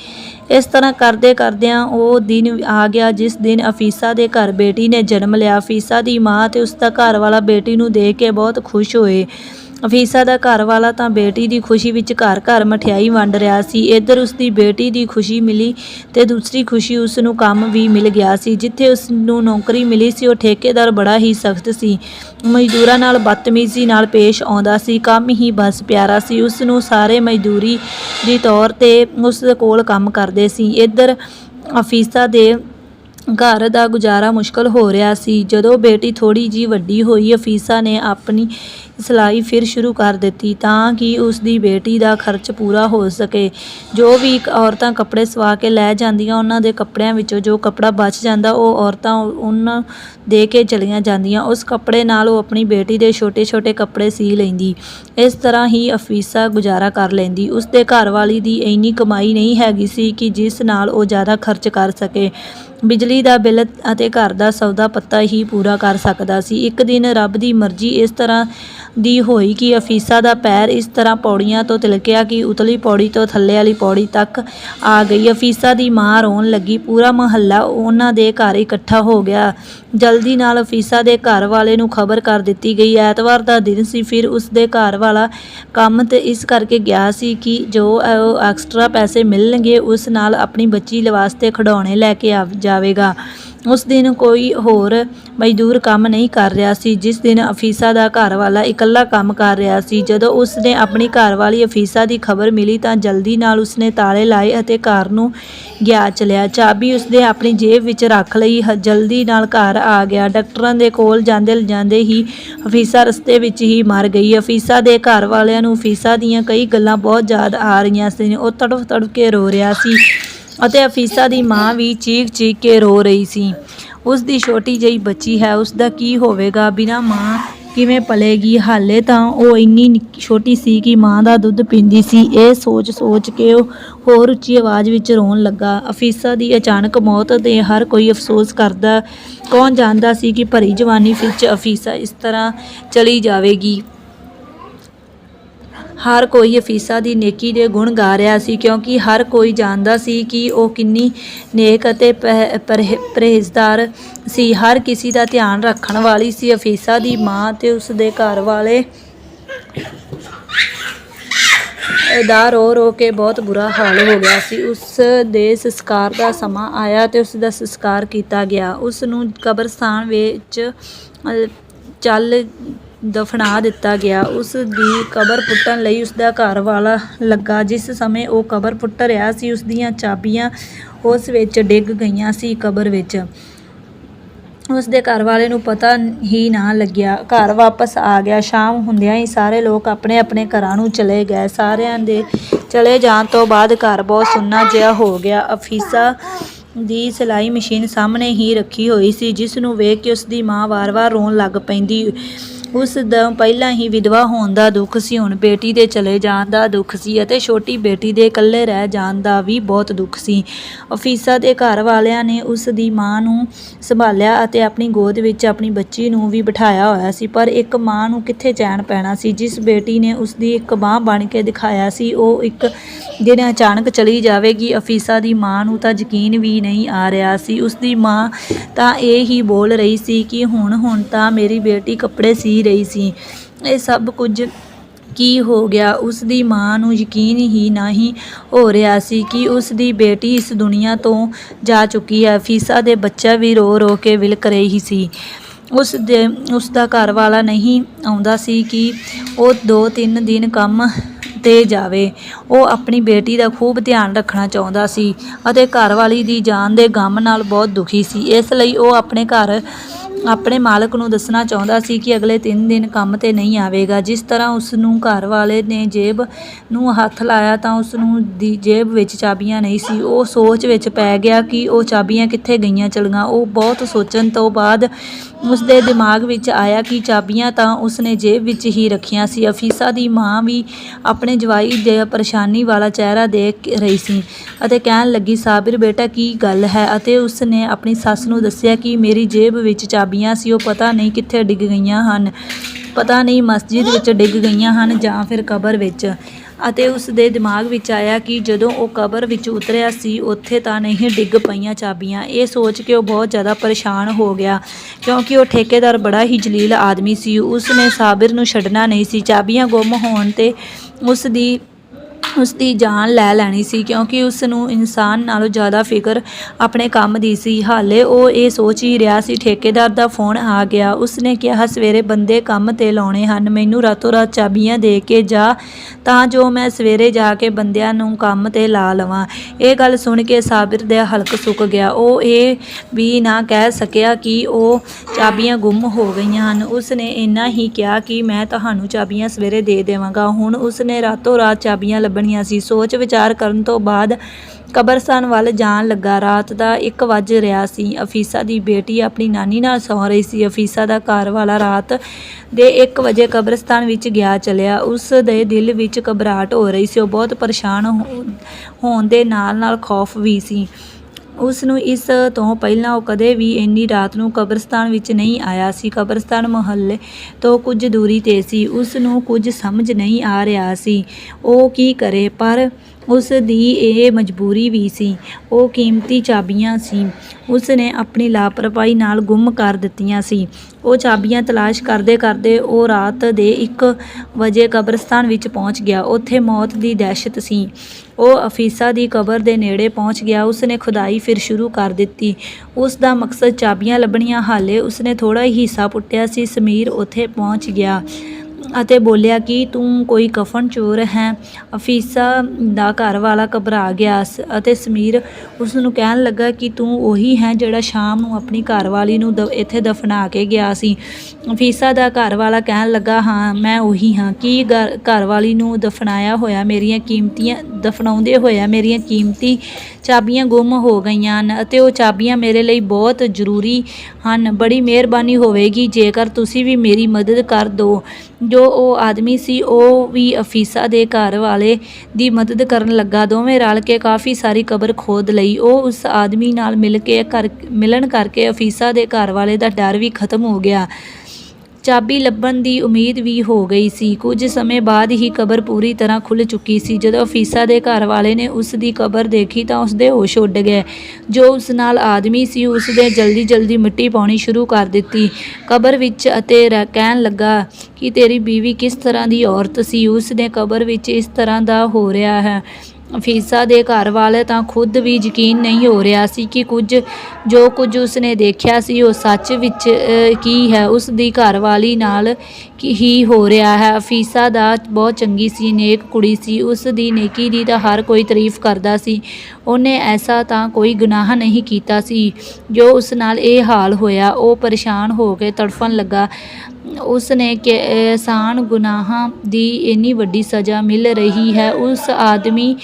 ਇਸ ਤਰ੍ਹਾਂ ਕਰਦੇ ਕਰਦਿਆਂ ਉਹ ਦਿਨ ਆ ਗਿਆ, ਜਿਸ ਦਿਨ ਅਫੀਸਾ ਦੇ ਘਰ ਬੇਟੀ ਨੇ ਜਨਮ ਲਿਆ। ਅਫੀਸਾ ਦੀ ਮਾਂ ਤੇ ਉਸ ਦਾ ਘਰ ਵਾਲਾ ਬੇਟੀ ਨੂੰ ਦੇਖ ਕੇ ਬਹੁਤ ਖੁਸ਼ ਹੋਏ। ਅਫੀਸਾ ਦਾ ਘਰ ਵਾਲਾ ਤਾਂ ਬੇਟੀ ਦੀ ਖੁਸ਼ੀ ਵਿੱਚ ਘਰ ਘਰ ਮਠਿਆਈ ਵੰਡ ਰਿਹਾ ਸੀ। ਇੱਧਰ ਉਸ ਦੀ ਬੇਟੀ ਦੀ ਖੁਸ਼ੀ ਮਿਲੀ ਤੇ ਦੂਸਰੀ ਖੁਸ਼ੀ ਉਸ ਨੂੰ ਕੰਮ ਵੀ ਮਿਲ ਗਿਆ ਸੀ। ਜਿੱਥੇ ਉਸ ਨੂੰ ਨੌਕਰੀ ਮਿਲੀ ਸੀ, ਉਹ ਠੇਕੇਦਾਰ ਬੜਾ ਹੀ ਸਖਤ ਸੀ। ਮਜ਼ਦੂਰਾਂ ਨਾਲ ਬਦਤਮੀਜ਼ੀ ਨਾਲ ਪੇਸ਼ ਆਉਂਦਾ ਸੀ। ਕੰਮ ਹੀ ਬਸ ਪਿਆਰਾ ਸੀ। ਉਸ ਨੂੰ ਸਾਰੇ ਮਜ਼ਦੂਰੀ ਦੀ ਤੌਰ ਤੇ ਉਸ ਕੋਲ ਕੰਮ ਕਰਦੇ ਸੀ। ਇੱਧਰ ਅਫੀਸਾ ਦੇ ਘਰ ਦਾ ਗੁਜ਼ਾਰਾ ਮੁਸ਼ਕਲ ਹੋ ਰਿਹਾ ਸੀ। ਜਦੋਂ ਬੇਟੀ ਥੋੜੀ ਜੀ ਵੱਡੀ ਹੋਈ, ਅਫੀਸਾ ਨੇ ਆਪਣੀ ਸਿਲਾਈ ਫਿਰ ਸ਼ੁਰੂ ਕਰ ਦਿੱਤੀ ਤਾਂ ਕਿ ਉਸ ਦੀ ਬੇਟੀ ਦਾ ਖਰਚ ਪੂਰਾ ਹੋ ਸਕੇ। ਜੋ ਵੀ ਇੱਕ ਔਰਤਾਂ ਕੱਪੜੇ ਸਵਾ ਕੇ ਲੈ ਜਾਂਦੀਆਂ ਉਹਨਾਂ ਦੇ ਕੱਪੜਿਆਂ ਵਿੱਚੋਂ ਜੋ ਕੱਪੜਾ ਬਚ ਜਾਂਦਾ, ਉਹ ਔਰਤਾਂ ਉਹਨਾਂ ਦੇ ਕੇ ਚਲੀਆਂ ਜਾਂਦੀਆਂ। ਉਸ ਕੱਪੜੇ ਨਾਲ ਉਹ ਆਪਣੀ ਬੇਟੀ ਦੇ ਛੋਟੇ-ਛੋਟੇ ਕੱਪੜੇ ਸੀ ਲੈਂਦੀ। ਇਸ ਤਰ੍ਹਾਂ ਹੀ ਅਫੀਸਾ ਗੁਜ਼ਾਰਾ ਕਰ ਲੈਂਦੀ। ਉਸ ਦੇ ਘਰਵਾਲੀ ਦੀ ਇੰਨੀ ਕਮਾਈ ਨਹੀਂ ਹੈਗੀ ਸੀ ਕਿ ਜਿਸ ਨਾਲ ਉਹ ਜ਼ਿਆਦਾ ਖਰਚ ਕਰ ਸਕੇ। ਬਿਜਲੀ ਦਾ ਬਿੱਲ ਅਤੇ ਘਰ ਦਾ ਸੌਦਾ ਪੱਤਾ ਹੀ ਪੂਰਾ ਕਰ ਸਕਦਾ ਸੀ। ਇੱਕ ਦਿਨ ਰੱਬ ਦੀ ਮਰਜ਼ੀ ਇਸ ਤਰ੍ਹਾਂ ਦੀ ਹੋਈ ਕਿ ਅਫੀਸਾ ਦਾ ਪੈਰ ਇਸ ਤਰ੍ਹਾਂ ਪੌੜੀਆਂ ਤੋਂ ਤਿਲਕਿਆ ਕਿ ਉਤਲੀ ਪੌੜੀ ਤੋਂ ਥੱਲੇ ਵਾਲੀ ਪੌੜੀ ਤੱਕ ਆ ਗਈ। ਅਫੀਸਾ ਦੀ ਮਾਂ ਰੋਣ ਲੱਗੀ। ਪੂਰਾ ਮਹੱਲਾ ਉਹਨਾਂ ਦੇ ਘਰ ਇਕੱਠਾ ਹੋ ਗਿਆ। ਜਲਦੀ ਨਾਲ ਅਫੀਸਾ ਦੇ ਘਰ ਵਾਲੇ ਨੂੰ ਖਬਰ ਕਰ ਦਿੱਤੀ ਗਈ। ਐਤਵਾਰ ਦਾ ਦਿਨ ਸੀ, ਫਿਰ ਉਸ ਦੇ ਘਰ ਵਾਲਾ ਕੰਮ ਤੇ ਇਸ ਕਰਕੇ ਗਿਆ ਸੀ ਕਿ ਜੋ ਐਕਸਟਰਾ ਪੈਸੇ ਮਿਲਣਗੇ, ਉਸ ਨਾਲ ਆਪਣੀ ਬੱਚੀ ਵਾਸਤੇ ਖਿਡੌਣੇ ਲੈ ਕੇ ਆ ਜਾਵੇਗਾ। ਉਸ ਦਿਨ ਕੋਈ ਹੋਰ ਮਜ਼ਦੂਰ ਕੰਮ ਨਹੀਂ ਕਰ ਰਿਹਾ ਸੀ, ਜਿਸ ਦਿਨ ਅਫੀਸਾ ਦਾ ਘਰ ਵਾਲਾ ਇਕੱਲਾ ਕੰਮ ਕਰ ਰਿਹਾ ਸੀ। ਜਦੋਂ ਉਸ ਨੇ ਆਪਣੀ ਘਰਵਾਲੀ ਅਫੀਸਾ ਦੀ ਖਬਰ ਮਿਲੀ ਤਾਂ ਜਲਦੀ ਨਾਲ ਉਸਨੇ ਤਾਲੇ ਲਾਏ ਅਤੇ ਘਰ ਨੂੰ ਗਿਆ ਚਲਿਆ। ਚਾਬੀ ਉਸਨੇ ਆਪਣੀ ਜੇਬ ਵਿੱਚ ਰੱਖ ਲਈ। ਹ- ਜਲਦੀ ਨਾਲ ਘਰ ਆ ਗਿਆ। ਡਾਕਟਰਾਂ ਦੇ ਕੋਲ ਜਾਂਦੇ ਜਾਂਦੇ ਹੀ ਅਫੀਸਾ ਰਸਤੇ ਵਿੱਚ ਹੀ ਮਰ ਗਈ ਅਫੀਸਾ ਦੇ ਘਰ ਵਾਲਿਆਂ ਨੂੰ ਅਫੀਸਾ ਦੀਆਂ ਕਈ ਗੱਲਾਂ ਬਹੁਤ ਯਾਦ ਆ ਰਹੀਆਂ ਸੀ। ਉਹ ਤੜਫ ਤੜਫ ਕੇ ਰੋ ਰਿਹਾ ਸੀ ਅਤੇ ਅਫੀਸਾ ਦੀ ਮਾਂ ਵੀ ਚੀਕ ਚੀਖ ਕੇ ਰੋ ਰਹੀ ਸੀ। ਉਸ ਦੀ ਛੋਟੀ ਜਿਹੀ ਬੱਚੀ ਹੈ। ਉਸ ਦਾ ਕੀ ਹੋਵੇਗਾ? ਬਿਨਾ ਮਾਂ ਕਿਵੇਂ ਪਲੇਗੀ? ਹਾਲੇ ਤਾਂ ਉਹ ਇੰਨੀ ਨਿੱਕੀ- ਛੋਟੀ ਸੀ ਕਿ ਮਾਂ ਦਾ ਦੁੱਧ ਪੀਂਦੀ ਸੀ। ਇਹ ਸੋਚ ਸੋਚ ਕੇ ਉਹ ਹੋਰ ਉੱਚੀ ਆਵਾਜ਼ ਵਿੱਚ ਰੋਣ ਲੱਗਾ। ਅਫੀਸਾ ਦੀ ਅਚਾਨਕ ਮੌਤ ਤੇ ਹਰ ਕੋਈ ਅਫਸੋਸ ਕਰਦਾ, ਕੌਣ ਜਾਣਦਾ ਸੀ ਕਿ ਭਰੀ ਜਵਾਨੀ ਵਿੱਚ ਅਫੀਸਾ ਇਸ ਤਰ੍ਹਾਂ ਚਲੀ ਜਾਵੇਗੀ। ਹਰ ਕੋਈ ਅਫੀਸਾ ਦੀ ਨੇਕੀ ਦੇ ਗੁਣ ਗਾ ਰਿਹਾ ਸੀ ਕਿਉਂਕਿ ਹਰ ਕੋਈ ਜਾਣਦਾ ਸੀ ਕਿ ਉਹ ਕਿੰਨੀ ਨੇਕ ਅਤੇ ਪਹਿ- ਪਰਹੇ- ਪਰਹੇਜ਼ਦਾਰ ਸੀ। ਹਰ ਕਿਸੇ ਦਾ ਧਿਆਨ ਰੱਖਣ ਵਾਲੀ ਸੀ ਅਫੀਸਾ ਦੀ ਮਾਂ ਤੇ ਉਸ ਦੇ ਘਰ ਵਾਲੇ। ਦਾ ਰੋ ਰੋ ਕੇ ਬਹੁਤ ਬੁਰਾ ਹਾਲ ਹੋ ਗਿਆ ਸੀ। ਉਸ ਦੇ ਸੰਸਕਾਰ ਦਾ ਸਮਾਂ ਆਇਆ ਤੇ ਉਸ ਦਾ ਸੰਸਕਾਰ ਕੀਤਾ ਗਿਆ। ਉਸ ਨੂੰ ਕਬਰਸਤਾਨ ਵਿੱਚ ਚੱਲ ਦਫਨਾ ਦਿੱਤਾ ਗਿਆ। ਉਸ ਦੀ ਕਬਰ ਪੁੱਟਣ ਲਈ ਉਸ ਦਾ ਘਰ ਵਾਲਾ ਲੱਗਾ। ਜਿਸ ਸਮੇਂ ਉਹ ਕਬਰ ਪੁੱਟ ਰਿਹਾ ਸੀ, ਉਸ ਦੀਆਂ ਚਾਬੀਆਂ ਉਸ ਵਿੱਚ ਡਿੱਗ ਗਈਆਂ ਸੀ ਕਬਰ ਵਿੱਚ। ਉਸ ਦੇ ਘਰ ਵਾਲੇ ਨੂੰ ਪਤਾ ਹੀ ਨਾ ਲੱਗਿਆ। ਘਰ ਵਾਪਸ ਆ ਗਿਆ। ਸ਼ਾਮ ਹੁੰਦਿਆਂ ਹੀ ਸਾਰੇ ਲੋਕ ਆਪਣੇ ਆਪਣੇ ਘਰਾਂ ਨੂੰ ਚਲੇ ਗਏ। ਸਾਰਿਆਂ ਦੇ ਚਲੇ ਜਾਣ ਤੋਂ ਬਾਅਦ ਘਰ ਬਹੁਤ ਸੁੰਨਾ ਜਿਹਾ ਹੋ ਗਿਆ। ਅਫੀਸਾ ਦੀ ਸਿਲਾਈ ਮਸ਼ੀਨ ਸਾਹਮਣੇ ਹੀ ਰੱਖੀ ਹੋਈ ਸੀ, ਜਿਸ ਨੂੰ ਵੇਖ ਕੇ ਉਸ ਦੀ ਮਾਂ ਵਾਰ-ਵਾਰ ਰੋਣ ਲੱਗ ਪੈਂਦੀ ਉਸ ਦਾ ਪਹਿਲਾਂ ਹੀ ਵਿਧਵਾ ਹੋਣ ਦਾ ਦੁੱਖ ਸੀ, ਹੁਣ ਬੇਟੀ ਦੇ ਚਲੇ ਜਾਣ ਦਾ ਦੁੱਖ ਸੀ ਅਤੇ ਛੋਟੀ ਬੇਟੀ ਦੇ ਇਕੱਲੇ ਰਹਿ ਜਾਣ ਦਾ ਵੀ ਬਹੁਤ ਦੁੱਖ ਸੀ। ਅਫੀਸਾ ਦੇ ਘਰ ਵਾਲਿਆਂ ਨੇ ਉਸ ਦੀ ਮਾਂ ਨੂੰ ਸੰਭਾਲਿਆ ਅਤੇ ਆਪਣੀ ਗੋਦ ਵਿੱਚ ਆਪਣੀ ਬੱਚੀ ਨੂੰ ਵੀ ਬਿਠਾਇਆ ਹੋਇਆ ਸੀ, ਪਰ ਇੱਕ ਮਾਂ ਨੂੰ ਕਿੱਥੇ ਚੈਨ ਪੈਣਾ ਸੀ? ਜਿਸ ਬੇਟੀ ਨੇ ਉਸ ਦੀ ਇੱਕ ਬਾਹ ਬਣ ਕੇ ਦਿਖਾਇਆ ਸੀ, ਉਹ ਇੱਕ ਦਿਨ ਅਚਾਨਕ ਚਲੀ ਜਾਵੇਗੀ। ਅਫੀਸਾ ਦੀ ਮਾਂ ਨੂੰ ਤਾਂ ਯਕੀਨ ਵੀ ਨਹੀਂ ਆ ਰਿਹਾ ਸੀ। ਉਸ ਦੀ ਮਾਂ ਤਾਂ ਇਹ ਹੀ ਬੋਲ ਰਹੀ ਸੀ ਕਿ ਹੁਣ ਹੁਣ ਤਾਂ ਮੇਰੀ ਬੇਟੀ ਕੱਪੜੇ ਸੀ ਰਹੀ ਸੀ। ਇਹ ਸਭ ਕੁਝ ਕੀ ਹੋ ਗਿਆ? ਉਸ ਦੀ ਮਾਂ ਨੂੰ ਯਕੀਨ ਹੀ ਨਹੀਂ ਹੋ ਰਿਹਾ ਸੀ ਕਿ ਉਸ ਦੀ ਬੇਟੀ ਇਸ ਦੁਨੀਆ ਤੋਂ ਜਾ ਚੁੱਕੀ ਹੈ। ਫੀਸਾ ਦੇ ਬੱਚਾ ਵੀ ਰੋ ਰੋ ਕੇ ਵਿਲਕ ਰਹੀ ਸੀ। ਉਸ ਦੇ, ਉਸ ਦਾ ਘਰ ਵਾਲਾ ਨਹੀਂ ਆਉਂਦਾ ਸੀ ਕਿ ਉਹ ਦੋ ਤਿੰਨ ਦਿਨ ਕੰਮ ਤੇ ਜਾਵੇ। ਉਹ ਆਪਣੀ ਬੇਟੀ ਦਾ ਖੂਬ ਧਿਆਨ ਰੱਖਣਾ ਚਾਹੁੰਦਾ ਸੀ ਅਤੇ ਘਰਵਾਲੀ ਦੀ ਜਾਨ ਦੇ ਗਮ ਨਾਲ ਬਹੁਤ ਦੁਖੀ ਸੀ। ਇਸ ਲਈ ਉਹ ਆਪਣੇ ਘਰ ਆਪਣੇ ਮਾਲਕ ਨੂੰ ਦੱਸਣਾ ਚਾਹੁੰਦਾ ਸੀ ਕਿ ਅਗਲੇ 3 ਦਿਨ ਕੰਮ ਤੇ ਨਹੀਂ ਆਵੇਗਾ। ਜਿਸ ਤਰ੍ਹਾਂ ਉਸ ਨੂੰ ਘਰ ਵਾਲੇ ਨੇ ਜੇਬ ਨੂੰ ਹੱਥ ਲਾਇਆ ਤਾਂ ਉਸ ਨੂੰ ਦੀ ਜੇਬ ਵਿੱਚ ਚਾਬੀਆਂ ਨਹੀਂ ਸੀ। ਉਹ ਸੋਚ ਵਿੱਚ ਪੈ ਗਿਆ ਕਿ ਉਹ ਚਾਬੀਆਂ ਕਿੱਥੇ ਗਈਆਂ ਚਲੀਆਂ। ਉਹ ਬਹੁਤ ਸੋਚਣ ਤੋਂ ਬਾਅਦ ਉਸ ਦੇ ਦਿਮਾਗ ਵਿੱਚ ਆਇਆ ਕਿ ਚਾਬੀਆਂ ਤਾਂ ਉਸਨੇ ਜੇਬ ਵਿੱਚ ਹੀ ਰੱਖੀਆਂ ਸੀ। ਅਫੀਸਾ ਦੀ ਮਾਂ ਵੀ ਆਪਣੇ ਜਵਾਈ ਦੇ ਪਰੇਸ਼ਾਨੀ ਵਾਲਾ ਚਿਹਰਾ ਦੇਖ ਰਹੀ ਸੀ ਅਤੇ ਕਹਿਣ ਲੱਗੀ, ਸਾਬਿਰ ਬੇਟਾ, ਕੀ ਗੱਲ ਹੈ? ਅਤੇ ਉਸਨੇ ਆਪਣੀ ਸੱਸ ਨੂੰ ਦੱਸਿਆ ਕਿ ਮੇਰੀ ਜੇਬ ਵਿੱਚ ਚਾਬੀਆਂ ਸੀ, ਉਹ ਪਤਾ ਨਹੀਂ ਕਿੱਥੇ ਡਿੱਗ ਗਈਆਂ ਹਨ। ਪਤਾ ਨਹੀਂ ਮਸਜਿਦ ਵਿੱਚ ਡਿੱਗ ਗਈਆਂ ਹਨ ਜਾਂ ਫਿਰ ਕਬਰ ਵਿੱਚ। ਅਤੇ ਉਸ ਦੇ ਦਿਮਾਗ ਵਿੱਚ ਆਇਆ ਕਿ ਜਦੋਂ ਉਹ ਕਬਰ ਵਿੱਚ ਉਤਰਿਆ ਸੀ, ਉੱਥੇ ਤਾਂ ਨਹੀਂ ਡਿੱਗ ਪਈਆਂ ਚਾਬੀਆਂ। ਇਹ ਸੋਚ ਕੇ ਉਹ ਬਹੁਤ ਜ਼ਿਆਦਾ ਪਰੇਸ਼ਾਨ ਹੋ ਗਿਆ, ਕਿਉਂਕਿ ਉਹ ਠੇਕੇਦਾਰ ਬੜਾ ਹੀ ਜਲੀਲ ਆਦਮੀ ਸੀ। ਉਸ ਨੇ ਸਾਬਿਰ ਨੂੰ ਛੱਡਣਾ ਨਹੀਂ ਸੀ। ਚਾਬੀਆਂ ਗੁੰਮ ਹੋਣ ਤੇ ਉਸ ਦੀ ਉਸ ਦੀ ਜਾਨ ਲੈ ਲੈਣੀ ਸੀ ਕਿਉਂਕਿ ਉਸ ਨੂੰ ਇਨਸਾਨ ਨਾਲੋਂ ਜ਼ਿਆਦਾ ਫਿਕਰ ਆਪਣੇ ਕੰਮ ਦੀ ਸੀ। ਹਾਲੇ ਉਹ ਇਹ ਸੋਚ ਹੀ ਰਿਹਾ ਸੀ, ਠੇਕੇਦਾਰ ਦਾ ਫੋਨ ਆ ਗਿਆ। ਉਸ ਨੇ ਕਿਹਾ, ਸਵੇਰੇ ਬੰਦੇ ਕੰਮ ਤੇ ਲਾਉਣੇ ਹਨ, ਮੈਨੂੰ ਰਾਤੋਂ ਰਾਤ ਚਾਬੀਆਂ ਦੇ ਕੇ ਜਾ, ਤਾਂ ਜੋ ਮੈਂ ਸਵੇਰੇ ਜਾ ਕੇ ਬੰਦਿਆਂ ਨੂੰ ਕੰਮ ਤੇ ਲਾ ਲਵਾਂ। ਇਹ ਗੱਲ ਸੁਣ ਕੇ ਸਾਬਿਰ ਦਾ ਹਲਕ ਸੁੱਕ ਗਿਆ। ਉਹ ਇਹ ਵੀ ਨਾ ਕਹਿ ਸਕਿਆ ਕਿ ਉਹ ਚਾਬੀਆਂ ਗੁੰਮ ਹੋ ਗਈਆਂ ਹਨ। ਉਸ ਨੇ ਇੰਨਾ ਹੀ ਕਿਹਾ ਕਿ, ਮੈਂ ਤੁਹਾਨੂੰ ਚਾਬੀਆਂ ਸਵੇਰੇ ਦੇ ਦੇਵਾਂਗਾ। ਹੁਣ ਉਸ ਨੇ ਰਾਤੋਂ ਰਾਤ ਚਾਬੀਆਂ ਲੱਭਣੀਆਂ ਸੀ। ਸੋਚ ਵਿਚਾਰ ਕਰਨ ਤੋਂ ਬਾਅਦ ਕਬਰਸਤਾਨ ਵੱਲ ਜਾਣ ਲੱਗਾ। ਰਾਤ ਦਾ 1 ਵੱਜ ਰਿਹਾ ਸੀ। ਅਫੀਸਾ ਦੀ ਬੇਟੀ ਆਪਣੀ ਨਾਨੀ ਨਾਲ ਸੌਂ ਰਹੀ ਸੀ। ਅਫੀਸਾ ਦਾ ਘਰ ਵਾਲਾ ਰਾਤ ਦੇ 1 ਵਜੇ ਕਬਰਸਤਾਨ ਵਿੱਚ ਗਿਆ ਚਲਿਆ। ਉਸ ਦੇ ਦਿਲ ਵਿੱਚ ਘਬਰਾਹਟ ਹੋ ਰਹੀ ਸੀ। ਉਹ ਬਹੁਤ ਪਰੇਸ਼ਾਨ ਹੋ- ਹੋਣ ਦੇ ਨਾਲ ਨਾਲ ਖੌਫ ਵੀ ਸੀ। ਉਸ ਨੂੰ ਇਸ ਤੋਂ ਪਹਿਲਾਂ ਉਹ ਕਦੇ ਵੀ ਇੰਨੀ ਰਾਤ ਨੂੰ ਕਬਰਸਤਾਨ ਵਿੱਚ ਨਹੀਂ ਆਇਆ ਸੀ। ਕਬਰਸਤਾਨ ਮੁਹੱਲੇ ਤੋਂ ਕੁਝ ਦੂਰੀ ਤੇ ਸੀ। ਉਸ ਨੂੰ ਕੁਝ ਸਮਝ ਨਹੀਂ ਆ ਰਿਹਾ ਸੀ। ਉਹ ਕੀ ਕਰੇ? ਪਰ ਉਸ ਦੀ ਇਹ ਮਜਬੂਰੀ ਵੀ ਸੀ। ਉਹ ਕੀਮਤੀ ਚਾਬੀਆਂ ਸੀ। ਉਸ ਨੇ ਆਪਣੀ ਲਾਪਰਵਾਹੀ ਨਾਲ ਗੁੰਮ ਕਰ ਦਿੱਤੀਆਂ ਸੀ। ਉਹ ਚਾਬੀਆਂ ਤਲਾਸ਼ ਕਰਦੇ ਕਰਦੇ ਉਹ ਰਾਤ ਦੇ 1 ਵਜੇ ਕਬਰਸਤਾਨ ਵਿੱਚ ਪਹੁੰਚ ਗਿਆ। ਉੱਥੇ ਮੌਤ ਦੀ ਦਹਿਸ਼ਤ ਸੀ। ਉਹ ਅਫੀਸਾ ਦੀ ਕਬਰ ਦੇ ਨੇੜੇ ਪਹੁੰਚ ਗਿਆ। ਉਸਨੇ ਖੁਦਾਈ ਫਿਰ ਸ਼ੁਰੂ ਕਰ ਦਿੱਤੀ। ਉਸ ਦਾ ਮਕਸਦ ਚਾਬੀਆਂ ਲੱਭਣੀਆਂ। ਹਾਲੇ ਉਸਨੇ ਥੋੜਾ ਹੀ ਹਿੱਸਾ ਪੁੱਟਿਆ ਸੀ। ਸਮੀਰ ਉੱਥੇ ਪਹੁੰਚ ਗਿਆ। ਅਤੇ ਬੋਲਿਆ ਕਿ ਤੂੰ ਕੋਈ ਕਫਨ ਚੋਰ ਹੈ। ਅਫੀਸਾ ਦਾ ਘਰ ਵਾਲਾ ਘਬਰਾ ਗਿਆ ਸ- ਅਤੇ ਸਮੀਰ ਉਸ ਨੂੰ ਕਹਿਣ ਲੱਗਾ ਕਿ ਤੂੰ ਉਹੀ ਹੈ ਜਿਹੜਾ ਸ਼ਾਮ ਨੂੰ ਆਪਣੀ ਘਰਵਾਲੀ ਨੂੰ ਦ- ਇੱਥੇ ਦਫਨਾ ਕੇ ਗਿਆ ਸੀ। ਅਫੀਸਾ ਦਾ ਘਰ ਵਾਲਾ ਕਹਿਣ ਲੱਗਾ, ਹਾਂ, ਮੈਂ ਉਹੀ ਹਾਂ। ਕੀ ਘਰ, ਘਰਵਾਲੀ ਨੂੰ ਦਫਨਾਇਆ ਹੋਇਆ ਮੇਰੀਆਂ ਕੀਮਤੀਆਂ, ਦਫਨਾਉਂਦੇ ਹੋਇਆ ਮੇਰੀਆਂ ਕੀਮਤੀ ਚਾਬੀਆਂ ਗੁੰਮ ਹੋ ਗਈਆਂ ਹਨ ਅਤੇ ਉਹ ਚਾਬੀਆਂ ਮੇਰੇ ਲਈ ਬਹੁਤ ਜ਼ਰੂਰੀ ਹਨ। ਬੜੀ ਮਿਹਰਬਾਨੀ ਹੋਵੇਗੀ। ਜੇਕਰ ਤੁਸੀਂ ਵੀ ਮੇਰੀ ਮਦਦ ਕਰ ਦਿਓ ਜੋ ਉਹ ਆਦਮੀ ਸੀ, ਉਹ ਵੀ ਅਫੀਸਾ ਦੇ ਘਰ ਵਾਲੇ ਦੀ ਮਦਦ ਕਰਨ ਲੱਗਾ। ਦੋਵੇਂ ਰਲ ਕੇ ਕਾਫੀ ਸਾਰੀ ਕਬਰ ਖੋਦ ਲਈ। ਉਹ ਉਸ ਆਦਮੀ ਨਾਲ ਮਿਲ ਕੇ ਕਰ ਮਿਲਣ ਕਰਕੇ ਅਫੀਸਾ ਦੇ ਘਰ ਵਾਲੇ ਦਾ ਡਰ ਵੀ ਖਤਮ ਹੋ ਗਿਆ। ਚਾਬੀ ਲੱਭਣ ਦੀ ਉਮੀਦ ਵੀ ਹੋ ਗਈ ਸੀ। ਕੁਝ ਸਮੇਂ ਬਾਅਦ ਹੀ ਕਬਰ ਪੂਰੀ ਤਰ੍ਹਾਂ ਖੁੱਲ ਚੁੱਕੀ ਸੀ। ਜਦੋਂ ਅਫੀਸਾ ਦੇ ਘਰ ਵਾਲੇ ਨੇ ਉਸ ਦੀ ਕਬਰ ਦੇਖੀ ਤਾਂ ਉਸ ਦੇ ਹੋਸ਼ ਉੱਡ ਗਏ। ਜੋ ਉਸ ਨਾਲ ਆਦਮੀ ਸੀ, ਉਸ ਦੇ ਜਲਦੀ ਜਲਦੀ ਮਿੱਟੀ ਪਾਉਣੀ ਸ਼ੁਰੂ ਕਰ ਦਿੱਤੀ। ਕਬਰ ਵਿੱਚ ਅਤੇ ਰ- ਕਹਿਣ ਲੱਗਾ ਕਿ ਤੇਰੀ ਬੀਵੀ ਕਿਸ ਤਰ੍ਹਾਂ ਦੀ ਔਰਤ ਸੀ? ਉਸ ਨੇ ਕਬਰ ਵਿੱਚ ਇਸ ਤਰ੍ਹਾਂ ਦਾ ਹੋ ਰਿਹਾ ਹੈ। ਫੀਸਾ ਦੇ ਘਰ ਵਾਲੇ ਤਾਂ ਖੁਦ ਵੀ ਯਕੀਨ ਨਹੀਂ ਹੋ ਰਿਹਾ ਸੀ ਕਿ ਕੁਝ, ਜੋ ਕੁਝ ਉਸਨੇ ਦੇਖਿਆ ਸੀ ਉਹ ਸੱਚ ਵਿੱਚ ਕੀ ਹੈ? ਉਸ ਦੀ ਘਰਵਾਲੀ ਨਾਲ ਕੀ ਹੀ ਹੋ ਰਿਹਾ ਹੈ? ਅਫੀਸਾ ਦਾ ਬਹੁਤ ਚੰਗੀ ਸੀ, ਨੇਕ ਕੁੜੀ ਸੀ। ਉਸ ਦੀ ਨੇਕੀ ਦੀ ਤਾਂ ਹਰ ਕੋਈ ਤਾਰੀਫ ਕਰਦਾ ਸੀ। ਉਹਨੇ ਐਸਾ ਤਾਂ ਕੋਈ ਗੁਨਾਹ ਨਹੀਂ ਕੀਤਾ ਸੀ। ਜੋ ਉਸ ਨਾਲ ਇਹ ਹਾਲ ਹੋਇਆ, ਉਹ ਪਰੇਸ਼ਾਨ ਹੋ ਕੇ ਤੜਫਣ ਲੱਗਾ। ਉਸ ਨੇ ਆਸਾਨ ਗੁਨਾਹਾਂ ਦੀ ਇੰਨੀ ਵੱਡੀ ਸਜ਼ਾ ਮਿਲ ਰਹੀ ਹੈ। ਉਸ ਆਦਮੀ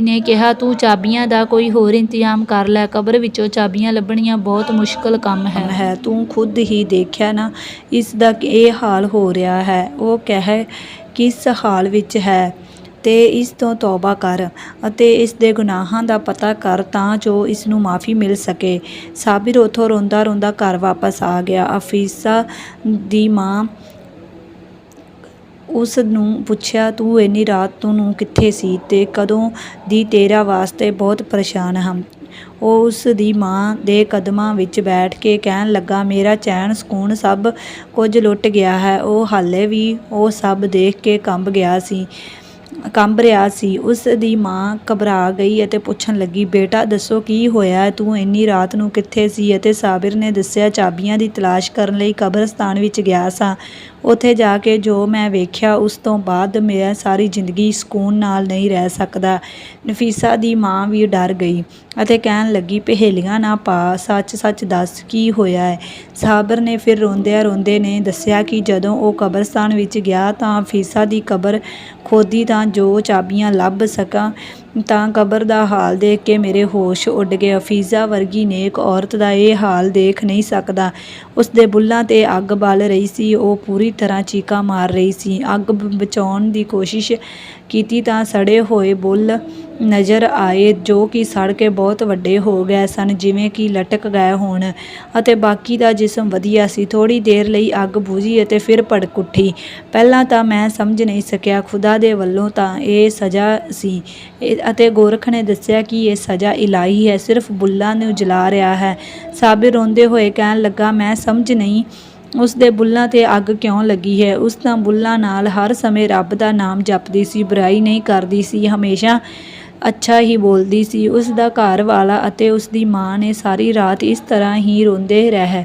ਨੇ ਕਿਹਾ, ਤੂੰ ਚਾਬੀਆਂ ਦਾ ਕੋਈ ਹੋਰ ਇੰਤਜ਼ਾਮ ਕਰ ਲੈ। ਕਬਰ ਵਿੱਚੋਂ ਚਾਬੀਆਂ ਲੱਭਣੀਆਂ ਬਹੁਤ ਮੁਸ਼ਕਲ ਕੰਮ ਹੈ। ਹੈ। ਤੂੰ ਖੁਦ ਹੀ ਦੇਖਿਆ ਨਾ, ਇਸ ਦਾ ਇਹ ਹਾਲ ਹੋ ਰਿਹਾ ਹੈ। ਉਹ ਕਹਿ, ਕਿਸ ਹਾਲ ਵਿੱਚ ਹੈ? ਤੇ ਇਸ ਤੋਂ ਤੌਬਾ ਕਰ ਅਤੇ ਇਸ ਦੇ ਗੁਨਾਹਾਂ ਦਾ ਪਤਾ ਕਰ ਤਾਂ ਜੋ ਇਸ ਨੂੰ ਮਾਫੀ ਮਿਲ ਸਕੇ। ਸਾਬਿਰ ਉਥੋਂ ਰੋਂਦਾ ਰੋਂਦਾ ਘਰ ਵਾਪਸ ਆ ਗਿਆ। ਅਫੀਸਾ ਦੀ ਮਾਂ ਉਸ ਨੂੰ ਪੁੱਛਿਆ, ਤੂੰ ਇੰਨੀ ਰਾਤ ਤੋਂ ਨੂੰ ਕਿੱਥੇ ਸੀ ਤੇ ਕਦੋਂ ਦੀ ਤੇਰਾ ਵਾਸਤੇ ਬਹੁਤ ਪਰੇਸ਼ਾਨ ਹਾਂ? ਉਹ ਉਸ ਦੀ ਮਾਂ ਦੇ ਕਦਮਾਂ ਵਿੱਚ ਬੈਠ ਕੇ ਕਹਿਣ ਲੱਗਾ, ਮੇਰਾ ਚੈਨ ਸਕੂਨ ਸਭ ਕੁਝ ਲੁੱਟ ਗਿਆ ਹੈ। ਉਹ ਹਾਲੇ ਵੀ ਉਹ ਸਭ ਦੇਖ ਕੇ ਕੰਬ ਗਿਆ ਸੀ। ਕੰਬ ਰਿਹਾ ਸੀ। ਉਸ ਦੀ ਮਾਂ ਘਬਰਾ ਗਈ ਅਤੇ ਪੁੱਛਣ ਲੱਗੀ, ਬੇਟਾ, ਦੱਸੋ ਕੀ ਹੋਇਆ? ਤੂੰ ਇੰਨੀ ਰਾਤ ਨੂੰ ਕਿੱਥੇ ਸੀ ਅਤੇ ਸਾਬਿਰ ਨੇ ਦੱਸਿਆ ਚਾਬੀਆਂ ਦੀ ਤਲਾਸ਼ ਕਰਨ ਲਈ ਕਬਰਸਤਾਨ ਵਿੱਚ ਗਿਆ ਸਾਂ। ਉੱਥੇ ਜਾ ਕੇ ਜੋ ਮੈਂ ਵੇਖਿਆ, ਉਸ ਤੋਂ ਬਾਅਦ ਮੇਰਾ ਸਾਰੀ ਜ਼ਿੰਦਗੀ ਸਕੂਨ ਨਾਲ ਨਹੀਂ ਰਹਿ ਸਕਦਾ। ਨਫੀਸਾ ਦੀ ਮਾਂ ਵੀ ਡਰ ਗਈ ਅਤੇ ਕਹਿਣ ਲੱਗੀ, ਪਹੇਲੀਆਂ ਨਾ ਪਾ ਸੱਚ ਸੱਚ ਦੱਸ ਕੀ ਹੋਇਆ ਹੈ ਸਾਬਰ ਨੇ ਫਿਰ ਰੋਂਦਿਆਂ ਰੋਂਦੇ ਨੇ ਦੱਸਿਆ ਕਿ ਜਦੋਂ ਉਹ ਕਬਰਸਤਾਨ ਵਿੱਚ ਗਿਆ ਤਾਂ ਫੀਸਾ ਦੀ ਕਬਰ ਖੋਦੀ ਤਾਂ ਜੋ ਚਾਬੀਆਂ ਲੱਭ ਸਕਾਂ, ਤਾਂ ਕਬਰ ਦਾ ਹਾਲ ਦੇਖ ਕੇ ਮੇਰੇ ਹੋਸ਼ ਉੱਡ ਗਏ। ਅਫੀਜ਼ਾ ਵਰਗੀ ਨੇਕ ਔਰਤ ਦਾ ਇਹ ਹਾਲ ਦੇਖ ਨਹੀਂ ਸਕਦਾ। ਉਸ ਦੇ ਬੁੱਲਾਂ ਤੇ ਅੱਗ ਬਲ ਰਹੀ ਸੀ, ਉਹ ਪੂਰੀ ਤਰ੍ਹਾਂ ਚੀਕਾ ਮਾਰ ਰਹੀ ਸੀ। ਅੱਗ ਬਚਾਉਣ ਦੀ ਕੋਸ਼ਿਸ਼ ਕੀਤੀ ਤਾਂ ਸੜੇ ਹੋਏ ਬੁੱਲ ਨਜ਼ਰ ਆਏ, ਜੋ ਕਿ ਸੜ ਕੇ ਬਹੁਤ ਵੱਡੇ ਹੋ ਗਏ ਸਨ, ਜਿਵੇਂ ਕਿ ਲਟਕ ਗਏ ਹੋਣ। ਅਤੇ ਬਾਕੀ ਦਾ ਜਿਸਮ ਵਧੀਆ ਸੀ। ਥੋੜੀ ਦੇਰ ਲਈ ਅੱਗ ਬੁਝੀ ਅਤੇ ਫਿਰ ਭੜਕ ਉੱਠੀ। ਪਹਿਲਾਂ ਤਾਂ ਮੈਂ ਸਮਝ ਨਹੀਂ ਸਕਿਆ, ਖੁਦਾ ਦੇ ਵੱਲੋਂ ਤਾਂ ਇਹ ਸਜ਼ਾ ਸੀ। ਅਤੇ ਗੋਰਖ ਨੇ ਦੱਸਿਆ ਕਿ ਇਹ ਸਜ਼ਾ ਇਲਾਹੀ ਹੈ, ਸਿਰਫ ਬੁੱਲਾਂ ਨੂੰ ਜਲਾ ਰਿਹਾ ਹੈ। ਸਾਬਿਰ ਰੋਂਦੇ ਹੋਏ ਕਹਿਣ ਲੱਗਾ, ਮੈਂ ਸਮਝ ਨਹੀਂ ਉਸ ਦੇ ਬੁੱਲਾਂ ਤੇ ਅੱਗ ਕਿਉਂ ਲੱਗੀ ਹੈ? ਉਸ ਤਾਂ ਬੁੱਲਾਂ ਨਾਲ ਹਰ ਸਮੇਂ ਰੱਬ ਦਾ ਨਾਮ ਜਪਦੀ ਸੀ, ਬੁਰਾਈ ਨਹੀਂ ਕਰਦੀ ਸੀ, ਹਮੇਸ਼ਾ ਅੱਛਾ ਹੀ ਬੋਲਦੀ ਸੀ। ਉਸ ਦਾ ਘਰ ਵਾਲਾ ਅਤੇ ਉਸ ਦੀ ਮਾਂ ਨੇ ਸਾਰੀ ਰਾਤ ਇਸ ਤਰ੍ਹਾਂ ਹੀ ਰੋਂਦੇ ਰਹਿ।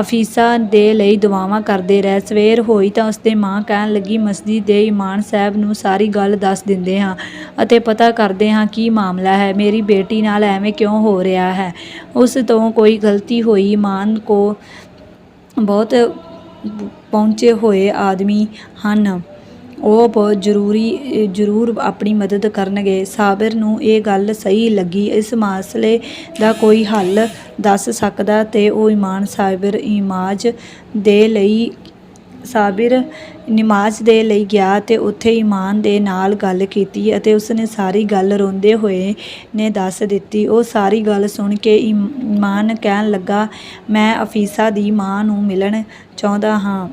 ਅਫੀਸਾ ਦੇ ਲਈ ਦੁਆਵਾਂ ਕਰਦੇ ਰਹਿ। ਸਵੇਰ ਹੋਈ ਤਾਂ ਉਸ ਦੇ ਮਾਂ ਕਹਿਣ ਲੱਗੀ, ਮਸਜਿਦ ਦੇ ਇਮਾਨ ਸਾਹਿਬ ਨੂੰ ਸਾਰੀ ਗੱਲ ਦੱਸ ਦਿੰਦੇ ਹਾਂ ਅਤੇ ਪਤਾ ਕਰਦੇ ਹਾਂ ਕੀ ਮਾਮਲਾ ਹੈ। ਮੇਰੀ ਬੇਟੀ ਨਾਲ ਐਵੇਂ ਕਿਉਂ ਹੋ ਰਿਹਾ ਹੈ? ਉਸ ਤੋਂ ਕੋਈ ਗਲਤੀ ਹੋਈ? ਇਮਾਨ ਕੋ ਬਹੁਤ ਪਹੁੰਚੇ ਹੋਏ ਆਦਮੀ ਹਨ। ਉਹ ਬਹੁਤ ਜ਼ਰੂਰੀ, ਜ਼ਰੂਰ ਆਪਣੀ ਮਦਦ ਕਰਨਗੇ। ਸਾਬਰ ਨੂੰ ਇਹ ਗੱਲ ਸਹੀ ਲੱਗੀ। ਇਸ ਮਸਲੇ ਦਾ ਕੋਈ ਹੱਲ ਦੱਸ ਸਕਦਾ ਤੇ ਉਹ ਇਮਾਨ ਸਾਬਰ ਇਮਾਜ ਦੇ ਲਈ ਸਾਬਿਰ ਨਮਾਜ਼ ਦੇ ਲਈ ਗਿਆ ਤੇ ਉੱਥੇ ਈਮਾਨ ਦੇ ਨਾਲ ਗੱਲ ਕੀਤੀ ਅਤੇ ਉਸਨੇ ਸਾਰੀ ਗੱਲ ਰੋਂਦੇ ਹੋਏ ਨੇ ਦੱਸ ਦਿੱਤੀ। ਉਹ ਸਾਰੀ ਗੱਲ ਸੁਣ ਕੇ ਇਮ- ਇਮਾਨ ਕਹਿਣ ਲੱਗਾ, ਮੈਂ ਅਫੀਸਾ ਦੀ ਮਾਂ ਨੂੰ ਮਿਲਣ ਚਾਹੁੰਦਾ ਹਾਂ।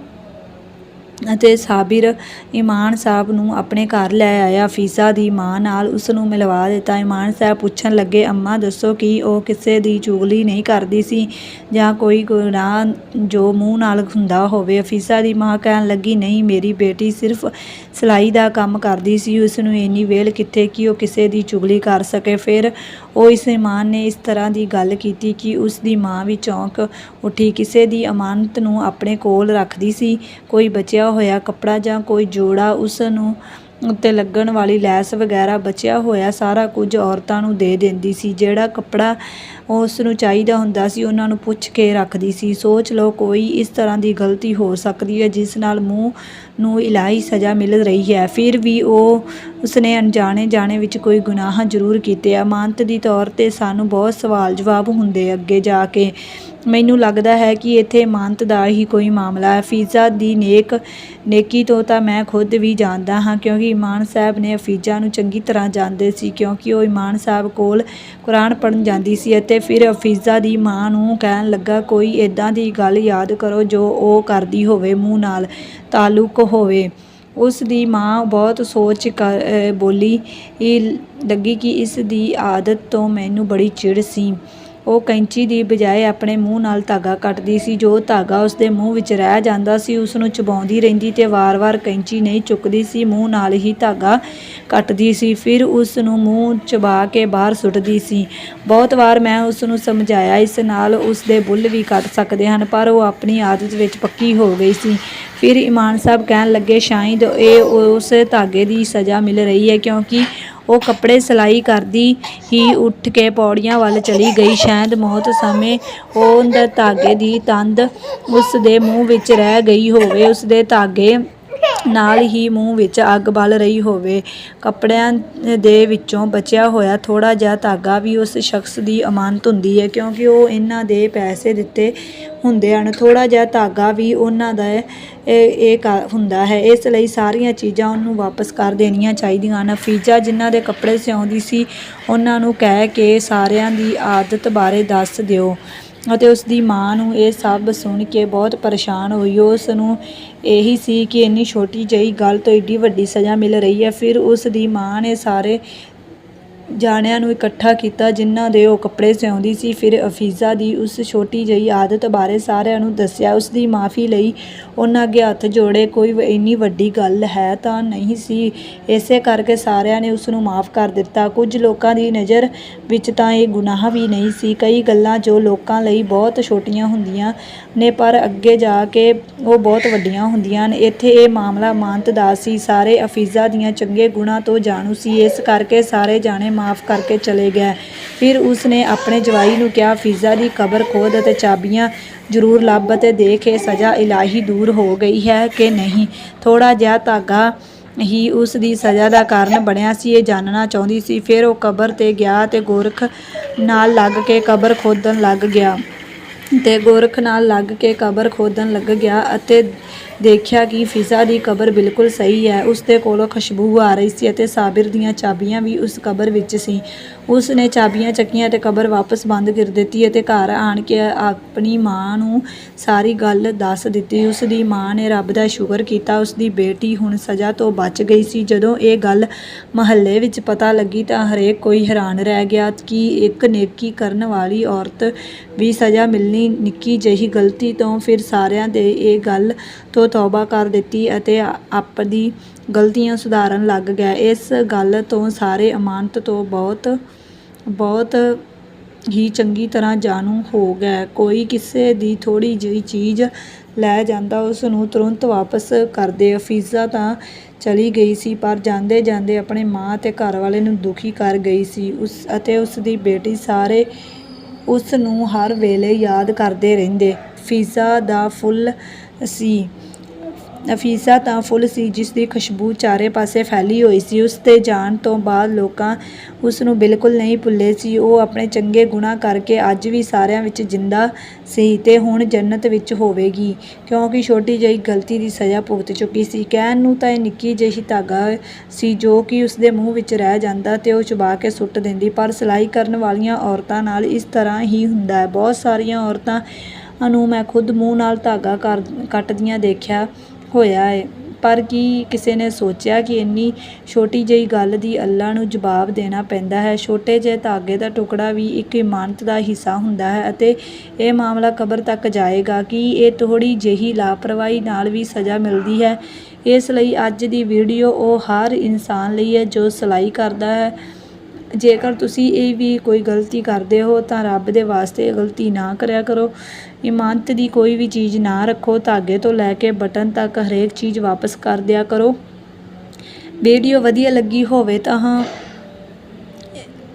ਅਤੇ ਸਾਬਿਰ ਇਮਾਨ ਸਾਹਿਬ ਨੂੰ ਆਪਣੇ ਘਰ ਲੈ ਆਇਆ। ਫੀਸਾ ਦੀ ਮਾਂ ਨਾਲ ਉਸ ਨੂੰ ਮਿਲਵਾ ਦਿੱਤਾ। ਇਮਾਨ ਸਾਹਿਬ ਪੁੱਛਣ ਲੱਗੇ, ਅੰਮਾ, ਦੱਸੋ ਕਿ ਉਹ ਕਿਸੇ ਦੀ ਚੁਗਲੀ ਨਹੀਂ ਕਰਦੀ ਸੀ ਜਾਂ ਕੋਈ ਗੁਨਾਹ ਜੋ ਮੂੰਹ ਨਾਲ ਹੁੰਦਾ ਹੋਵੇ? ਫੀਸਾ ਦੀ ਮਾਂ ਕਹਿਣ ਲੱਗੀ, ਨਹੀਂ, ਮੇਰੀ ਬੇਟੀ ਸਿਰਫ ਸਿਲਾਈ ਦਾ ਕੰਮ ਕਰਦੀ ਸੀ। ਉਸ ਨੂੰ ਇੰਨੀ ਵੇਲ ਕਿੱਥੇ ਕਿ ਉਹ ਕਿਸੇ ਦੀ ਚੁਗਲੀ ਕਰ ਸਕੇ। ਫਿਰ ਉਹ ਇਸ ਇਮਾਨ ਨੇ ਇਸ ਤਰ੍ਹਾਂ ਦੀ ਗੱਲ ਕੀਤੀ ਕਿ ਉਸ ਦੀ ਮਾਂ ਵੀ ਚੌਂਕ ਉੱਠੀ, ਕਿਸੇ ਦੀ ਅਮਾਨਤ ਨੂੰ ਆਪਣੇ ਕੋਲ ਰੱਖਦੀ ਸੀ, ਕੋਈ ਬਚਿਆ ਹੋਇਆ ਕੱਪੜਾ ਜਾਂ ਕੋਈ ਜੋੜਾ ਉਸ ਨੂੰ ਉੱਤੇ ਲੱਗਣ ਵਾਲੀ ਲੈਸ ਵਗੈਰਾ ਬਚਿਆ ਹੋਇਆ ਸਾਰਾ ਕੁਝ ਔਰਤਾਂ ਨੂੰ ਦੇ ਦਿੰਦੀ ਸੀ, ਜਿਹੜਾ ਕੱਪੜਾ ਉਸ ਨੂੰ ਚਾਹੀਦਾ ਹੁੰਦਾ ਸੀ, ਉਹਨਾਂ ਨੂੰ ਪੁੱਛ ਕੇ ਰੱਖਦੀ ਸੀ। ਸੋਚ ਲਓ, ਕੋਈ ਇਸ ਤਰ੍ਹਾਂ ਦੀ ਗਲਤੀ ਹੋ ਸਕਦੀ ਹੈ, ਜਿਸ ਨਾਲ ਮੂੰਹ ਨੂੰ ਇਲਾਹੀ ਸਜ਼ਾ ਮਿਲ ਰਹੀ ਹੈ। ਫਿਰ ਵੀ ਉਹ ਉਸਨੇ ਅਣਜਾਣੇ ਜਾਣੇ ਵਿੱਚ ਕੋਈ ਗੁਨਾਹ ਜ਼ਰੂਰ ਕੀਤੇ। ਆ ਮਾਨਤ ਦੀ ਤੌਰ ਤੇ ਸਾਨੂੰ ਬਹੁਤ ਸਵਾਲ ਜਵਾਬ ਹੁੰਦੇ ਅੱਗੇ ਜਾ ਕੇ ਮੈਨੂੰ ਲੱਗਦਾ ਹੈ ਕਿ ਇੱਥੇ ਇਮਾਨਤ ਦਾ ਹੀ ਕੋਈ ਮਾਮਲਾ ਹੈ। ਫੀਜ਼ਾ ਦੀ ਨੇਕ, ਨੇਕੀ ਤੋਂ ਤਾਂ ਮੈਂ ਖੁਦ ਵੀ ਜਾਣਦਾ ਹਾਂ, ਕਿਉਂਕਿ ਇਮਾਨ ਸਾਹਿਬ ਨੇ ਫੀਜ਼ਾ ਨੂੰ ਚੰਗੀ ਤਰ੍ਹਾਂ ਜਾਣਦੇ ਸੀ, ਕਿਉਂਕਿ ਉਹ ਇਮਾਨ ਸਾਹਿਬ ਕੋਲ ਕੁਰਾਨ ਪੜ੍ਹਨ ਜਾਂਦੀ ਸੀ ਅਤੇ ਫਿਰ ਅਫੀਜ਼ਾ ਦੀ ਮਾਂ ਨੂੰ ਕਹਿਣ ਲੱਗਾ, ਕੋਈ ਇਦਾਂ ਦੀ ਗੱਲ ਯਾਦ ਕਰੋ ਜੋ ਉਹ ਕਰਦੀ ਹੋਵੇ, ਮੂੰਹ ਨਾਲ ਤਾਲੁਕ ਹੋਵੇ। ਉਸ ਦੀ ਮਾਂ ਬਹੁਤ ਸੋਚ ਕਰ ਬੋਲੀ ਲੱਗੀ ਕਿ ਇਸ ਦੀ ਆਦਤ ਤੋਂ ਮੈਨੂੰ ਬੜੀ ਚਿੜ ਸੀ। ਉਹ ਕੈਂਚੀ ਦੀ ਬਜਾਏ ਆਪਣੇ ਮੂੰਹ ਨਾਲ ਧਾਗਾ ਕੱਟਦੀ ਸੀ, ਜੋ ਧਾਗਾ ਉਸ ਦੇ ਮੂੰਹ ਵਿੱਚ ਰਹਿ ਜਾਂਦਾ ਸੀ ਉਸ ਨੂੰ ਚਬਾਉਂਦੀ ਰਹਿੰਦੀ ਤੇ ਵਾਰ-ਵਾਰ ਕੈਂਚੀ ਨਹੀਂ ਚੁੱਕਦੀ ਸੀ, ਮੂੰਹ ਨਾਲ ਹੀ ਧਾਗਾ ਕੱਟਦੀ ਸੀ, ਫਿਰ ਉਸ ਨੂੰ ਮੂੰਹ ਚਬਾ ਕੇ ਬਾਹਰ ਸੁੱਟਦੀ ਸੀ। ਬਹੁਤ ਵਾਰ ਮੈਂ ਉਸ ਨੂੰ ਸਮਝਾਇਆ, ਇਸ ਨਾਲ ਉਸ ਦੇ ਬੁੱਲ ਵੀ ਕੱਟ ਸਕਦੇ ਹਨ, ਪਰ ਉਹ ਆਪਣੀ ਆਦਤ ਵਿੱਚ ਪੱਕੀ ਹੋ ਗਈ ਸੀ। ਫਿਰ ਇਮਾਨ ਸਾਹਿਬ ਕਹਿਣ ਲੱਗੇ ਸ਼ਾਇਦ ਇਹ ਉਸ ਧਾਗੇ ਦੀ ਸਜ਼ਾ ਮਿਲ ਰਹੀ ਹੈ ਕਿਉਂਕਿ ਉਹ ਕੱਪੜੇ ਸਿਲਾਈ ਕਰਦੀ ਹੀ ਉੱਠ ਕੇ ਪੌੜੀਆਂ ਵੱਲ ਚਲੀ ਗਈ। ਸ਼ਾਇਦ ਮੌਤ ਸਮੇਂ ਉਹ ਧਾਗੇ ਦੀ ਤੰਦ ਉਸ ਦੇ ਮੂੰਹ ਵਿੱਚ ਰਹਿ ਗਈ ਹੋਵੇ, ਉਸ ਦੇ ਧਾਗੇ ਨਾਲ ਹੀ ਮੂੰਹ ਵਿੱਚ ਅੱਗ ਬਲ ਰਹੀ ਹੋਵੇ। ਕੱਪੜਿਆਂ ਦੇ ਵਿੱਚੋਂ ਬਚਿਆ ਹੋਇਆ ਥੋੜਾ ਜਿਹਾ ਧਾਗਾ ਵੀ ਉਸ ਸ਼ਖਸ ਦੀ ਅਮਾਨਤ ਹੁੰਦੀ ਹੈ, ਕਿਉਂਕਿ ਉਹ ਇਹਨਾਂ ਦੇ ਪੈਸੇ ਦਿੱਤੇ ਹੁੰਦੇ ਹਨ। ਥੋੜਾ ਜਿਹਾ ਧਾਗਾ ਵੀ ਉਹਨਾਂ ਦਾ ਇਹ ਇਹ ਕ- ਹੁੰਦਾ ਹੈ। ਇਸ ਲਈ ਸਾਰੀਆਂ ਚੀਜ਼ਾਂ ਉਹਨੂੰ ਵਾਪਸ ਕਰ ਦੇਣੀਆਂ ਚਾਹੀਦੀਆਂ ਹਨ। ਫੀਜਾ ਜਿਨ੍ਹਾਂ ਦੇ ਕੱਪੜੇ ਸਿਉਂਦੀ ਸੀ, ਉਹਨਾਂ ਨੂੰ ਕਹਿ ਕੇ ਸਾਰਿਆਂ ਦੀ ਆਦਤ ਬਾਰੇ ਦੱਸ ਦਿਓ। ਅਤੇ ਉਸ ਦੀ ਮਾਂ ਨੂੰ ਇਹ ਸਭ ਸੁਣ ਕੇ ਬਹੁਤ ਪਰੇਸ਼ਾਨ ਹੋਈ। ਉਸ ਨੂੰ ਇਹੀ ਸੀ ਕਿ ਇੰਨੀ ਛੋਟੀ ਜਿਹੀ ਗੱਲ ਤੋਂ ਏਡੀ ਵੱਡੀ ਸਜ਼ਾ ਮਿਲ ਰਹੀ ਹੈ। ਫਿਰ ਉਸ ਦੀ ਮਾਂ ਨੇ ਸਾਰੇ ਜਾਣਿਆਂ ਨੂੰ ਇਕੱਠਾ ਕੀਤਾ, ਜਿਨ੍ਹਾਂ ਦੇ ਉਹ ਕੱਪੜੇ ਸਿਉਂਦੀ ਸੀ, ਫਿਰ ਅਫੀਜ਼ਾ ਦੀ ਉਸ ਛੋਟੀ ਜਿਹੀ ਆਦਤ ਬਾਰੇ ਸਾਰਿਆਂ ਨੂੰ ਦੱਸਿਆ। ਉਸ ਦੀ ਮਾਫੀ ਲਈ ਉਹਨਾਂ ਅੱਗੇ ਹੱਥ ਜੋੜੇ, ਕੋਈ ਇੰਨੀ ਵੱਡੀ ਗੱਲ ਹੈ ਤਾਂ ਨਹੀਂ ਸੀ। ਇਸੇ ਕਰਕੇ ਸਾਰਿਆਂ ਨੇ ਉਸ ਨੂੰ ਮਾਫ ਕਰ ਦਿੱਤਾ। ਕੁਝ ਲੋਕਾਂ ਦੀ ਨਜ਼ਰ ਵਿੱਚ ਤਾਂ ਇਹ ਗੁਨਾਹ ਵੀ ਨਹੀਂ ਸੀ। ਕਈ ਗੱਲਾਂ ਜੋ ਲੋਕਾਂ ਲਈ ਬਹੁਤ ਛੋਟੀਆਂ ਹੁੰਦੀਆਂ ਨੇ, ਪਰ ਅੱਗੇ ਜਾ ਕੇ ਉਹ ਬਹੁਤ ਵੱਡੀਆਂ ਹੁੰਦੀਆਂ ਨੇ। ਇੱਥੇ ਇਹ ਮਾਮਲਾ ਮਾਨਤ ਦਾ ਸੀ। ਸਾਰੇ ਅਫੀਜ਼ਾ ਦੀਆਂ ਚੰਗੇ ਗੁਣਾਂ ਤੋਂ ਜਾਣੂ ਸੀ। ਇਸ ਕਰਕੇ ਸਾਰੇ ਜਾਣੇ ਮਾਫ ਕਰਕੇ ਚਲੇ ਗਏ ਫਿਰ ਉਸ ਨੇ ਆਪਣੇ ਜਵਾਈ ਨੂੰ ਕਿਹਾ ਅਫੀਜ਼ਾ ਦੀ ਕਬਰ ਖੋਦ ਅਤੇ ਚਾਬੀਆਂ ਜ਼ਰੂਰ ਲੱਭ ਅਤੇ ਦੇਖ, ਇਹ ਸਜ਼ਾ ਇਲਾਹੀ ਦੂਰ ਹੋ ਗਈ ਹੈ ਕਿ ਨਹੀਂ? ਥੋੜਾ ਜਿਹਾ ਧਾਗਾ ਹੀ ਉਸ ਦੀ ਸਜ਼ਾ ਦਾ ਕਾਰਨ ਬਣਿਆ ਸੀ, ਇਹ ਜਾਣਨਾ ਚਾਹੁੰਦੀ ਸੀ। ਫਿਰ ਉਹ ਕਬਰ ਤੇ ਗਿਆ ਤੇ ਗੋਰਖ ਨਾਲ ਲੱਗ ਕੇ ਕਬਰ ਖੋਦਣ ਲੱਗ ਗਿਆ। ਤੇ ਗੋਰਖ ਨਾਲ ਲੱਗ ਕੇ ਕਬਰ ਖੋਦਣ ਲੱਗ ਗਿਆ ਅਤੇ ਦੇਖਿਆ ਕਿ ਫਿਜ਼ਾ ਦੀ ਕਬਰ ਬਿਲਕੁਲ ਸਹੀ ਹੈ। ਉਸ ਦੇ ਕੋਲੋਂ ਖੁਸ਼ਬੂ ਆ ਰਹੀ ਸੀ ਅਤੇ ਸਾਬਿਰ ਦੀਆਂ ਚਾਬੀਆਂ ਵੀ ਉਸ ਕਬਰ ਵਿੱਚ ਸੀ। ਉਸ ਨੇ ਚਾਬੀਆਂ ਚੱਕੀਆਂ ਤੇ ਕਬਰ ਵਾਪਸ ਬੰਦ ਕਰ ਦਿੱਤੀ ਅਤੇ ਘਰ ਆਣ ਕੇ ਆਪਣੀ ਮਾਂ ਨੂੰ ਸਾਰੀ ਗੱਲ ਦੱਸ ਦਿੱਤੀ। ਉਸ ਦੀ ਮਾਂ ਨੇ ਰੱਬ ਦਾ ਸ਼ੁਕਰ ਕੀਤਾ। ਉਸ ਦੀ ਬੇਟੀ ਹੁਣ ਸਜ਼ਾ ਤੋਂ ਬਚ ਗਈ ਸੀ। ਜਦੋਂ ਇਹ ਗੱਲ ਮਹੱਲੇ ਵਿੱਚ ਪਤਾ ਲੱਗੀ ਤਾਂ ਹਰੇਕ ਕੋਈ ਹੈਰਾਨ ਰਹਿ ਗਿਆ ਕਿ ਇੱਕ ਨੇਕੀ ਕਰਨ ਵਾਲੀ ਔਰਤ ਵੀ ਸਜ਼ਾ ਮਿਲਣੀ ਨਿੱਕੀ ਜਿਹੀ ਗਲਤੀ ਤੋਂ ਫਿਰ ਸਾਰਿਆਂ ਦੇ ਇਹ ਗੱਲ ਤੋਂ ਤੌਬਾ ਕਰ ਦਿੱਤੀ ਅਤੇ ਆਪਦੀ ਗਲਤੀਆਂ ਸੁਧਾਰਨ ਲੱਗ ਗਿਆ। ਇਸ ਗੱਲ ਤੋਂ ਸਾਰੇ ਅਮਾਨਤ ਤੋਂ ਬਹੁਤ ਬਹੁਤ ਹੀ ਚੰਗੀ ਤਰ੍ਹਾਂ ਜਾਣੂ ਹੋ ਗਏ ਕੋਈ ਕਿਸੇ ਦੀ ਥੋੜੀ ਜਿਹੀ ਚੀਜ਼ ਲੈ ਜਾਂਦਾ ਉਸ ਨੂੰ ਤੁਰੰਤ ਵਾਪਸ ਕਰਦੇ। ਅਫੀਜ਼ਾ ਤਾਂ ਚਲੀ ਗਈ ਸੀ, ਪਰ ਜਾਂਦੇ ਜਾਂਦੇ ਆਪਣੇ ਮਾਂ ਤੇ ਘਰ ਵਾਲੇ ਨੂੰ ਦੁਖੀ ਕਰ ਗਈ ਸੀ। ਉਸ ਅਤੇ ਉਸ ਦੀ ਬੇਟੀ ਸਾਰੇ ਉਸ ਨੂੰ ਹਰ ਵੇਲੇ ਯਾਦ ਕਰਦੇ ਰਹਿੰਦੇ। ਫੀਜ਼ਾ ਦਾ ਫੁੱਲ ਸੀ। ਅਫੀਸਾ ਤਾਂ ਫੁੱਲ ਸੀ, ਜਿਸ ਦੀ ਖੁਸ਼ਬੂ ਚਾਰੇ ਪਾਸੇ ਫੈਲੀ ਹੋਈ ਸੀ। ਉਸ 'ਤੇ ਜਾਣ ਤੋਂ ਬਾਅਦ ਲੋਕਾਂ ਉਸ ਨੂੰ ਬਿਲਕੁਲ ਨਹੀਂ ਭੁੱਲੇ ਸੀ। ਉਹ ਆਪਣੇ ਚੰਗੇ ਗੁਣਾ ਕਰਕੇ ਅੱਜ ਵੀ ਸਾਰਿਆਂ ਵਿੱਚ ਜਿੰਦਾ ਸੀ ਤੇ ਹੁਣ ਜੰਨਤ ਵਿੱਚ ਹੋਵੇਗੀ, ਕਿਉਂਕਿ ਛੋਟੀ ਜਿਹੀ ਗਲਤੀ ਦੀ ਸਜ਼ਾ ਭੁਗਤ ਚੁੱਕੀ ਸੀ। ਕਹਿਣ ਨੂੰ ਤਾਂ ਇਹ ਨਿੱਕੀ ਜਿਹੀ ਧਾਗਾ ਸੀ ਜੋ ਕਿ ਉਸ ਦੇ ਮੂੰਹ ਵਿੱਚ ਰਹਿ ਜਾਂਦਾ ਤੇ ਉਹ ਚੁਬਾ ਕੇ ਸੁੱਟ ਦਿੰਦੀ, ਪਰ ਸਿਲਾਈ ਕਰਨ ਵਾਲੀਆਂ ਔਰਤਾਂ ਨਾਲ ਇਸ ਤਰ੍ਹਾਂ ਹੀ ਹੁੰਦਾ ਹੈ। ਬਹੁਤ ਸਾਰੀਆਂ ਔਰਤਾਂ ਨੂੰ ਮੈਂ ਖੁਦ ਮੂੰਹ ਨਾਲ ਧਾਗਾ ਕਰ, ਕੱਟਦੀਆਂ ਦੇਖਿਆ। ਹੋਇਆ ਹੈ। ਪਰ ਕੀ ਕਿਸੇ ਨੇ ਸੋਚਿਆ ਕਿ ਇੰਨੀ ਛੋਟੀ ਜਿਹੀ ਗੱਲ ਦੀ ਅੱਲਾ ਨੂੰ ਜਵਾਬ ਦੇਣਾ ਪੈਂਦਾ ਹੈ? ਛੋਟੇ ਜਿਹੇ ਧਾਗੇ ਦਾ ਟੁਕੜਾ ਵੀ ਇੱਕ ਇਮਾਨਤ ਦਾ ਹਿੱਸਾ ਹੁੰਦਾ ਹੈ ਅਤੇ ਇਹ ਮਾਮਲਾ ਕਬਰ ਤੱਕ ਜਾਏਗਾ ਕਿ ਇਹ ਥੋੜੀ ਜਿਹੀ ਲਾਪਰਵਾਹੀ ਨਾਲ ਵੀ ਸਜ਼ਾ ਮਿਲਦੀ ਹੈ। ਇਸ ਲਈ ਅੱਜ ਦੀ ਵੀਡੀਓ ਉਹ ਹਰ ਇਨਸਾਨ ਲਈ ਹੈ ਜੋ ਸਿਲਾਈ ਕਰਦਾ ਹੈ। ਜੇਕਰ ਤੁਸੀਂ ਇਹ ਵੀ ਕੋਈ ਗਲਤੀ ਕਰਦੇ ਹੋ, ਤਾਂ ਰੱਬ ਦੇ ਵਾਸਤੇ ਇਹ ਗਲਤੀ ਨਾ ਕਰਿਆ ਕਰੋ। ਇਮਾਨਤ ਦੀ ਕੋਈ ਵੀ ਚੀਜ਼ ਨਾ ਰੱਖੋ, ਧਾਗੇ ਤੋਂ ਲੈ ਕੇ ਬਟਨ ਤੱਕ ਹਰੇਕ ਚੀਜ਼ ਵਾਪਸ ਕਰ ਦਿਆ ਕਰੋ। ਵੀਡੀਓ ਵਧੀਆ ਲੱਗੀ ਹੋਵੇ ਤਾਂ ਹਾਂ,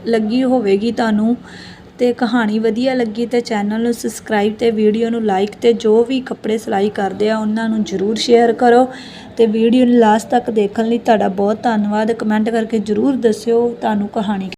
ਲੱਗੀ ਹੋਵੇਗੀ ਤੁਹਾਨੂੰ। ਤੇ ਕਹਾਣੀ ਵਧੀਆ ਲੱਗੀ ਤੇ ਚੈਨਲ ਨੂੰ ਸਬਸਕ੍ਰਾਈਬ ਤੇ ਵੀਡੀਓ ਨੂੰ ਲਾਈਕ ਤੇ ਜੋ ਵੀ ਕੱਪੜੇ ਸਿਲਾਈ ਕਰਦੇ ਆ, ਉਹਨਾਂ ਨੂੰ ਜਰੂਰ ਸ਼ੇਅਰ ਕਰੋ। ਤੇ ਵੀਡੀਓ ਨੂੰ ਲਾਸਟ ਤੱਕ ਦੇਖਣ ਲਈ ਤੁਹਾਡਾ ਬਹੁਤ ਧੰਨਵਾਦ। ਕਮੈਂਟ ਕਰਕੇ ਜਰੂਰ ਦੱਸਿਓ ਤੁਹਾਨੂੰ ਕਹਾਣੀ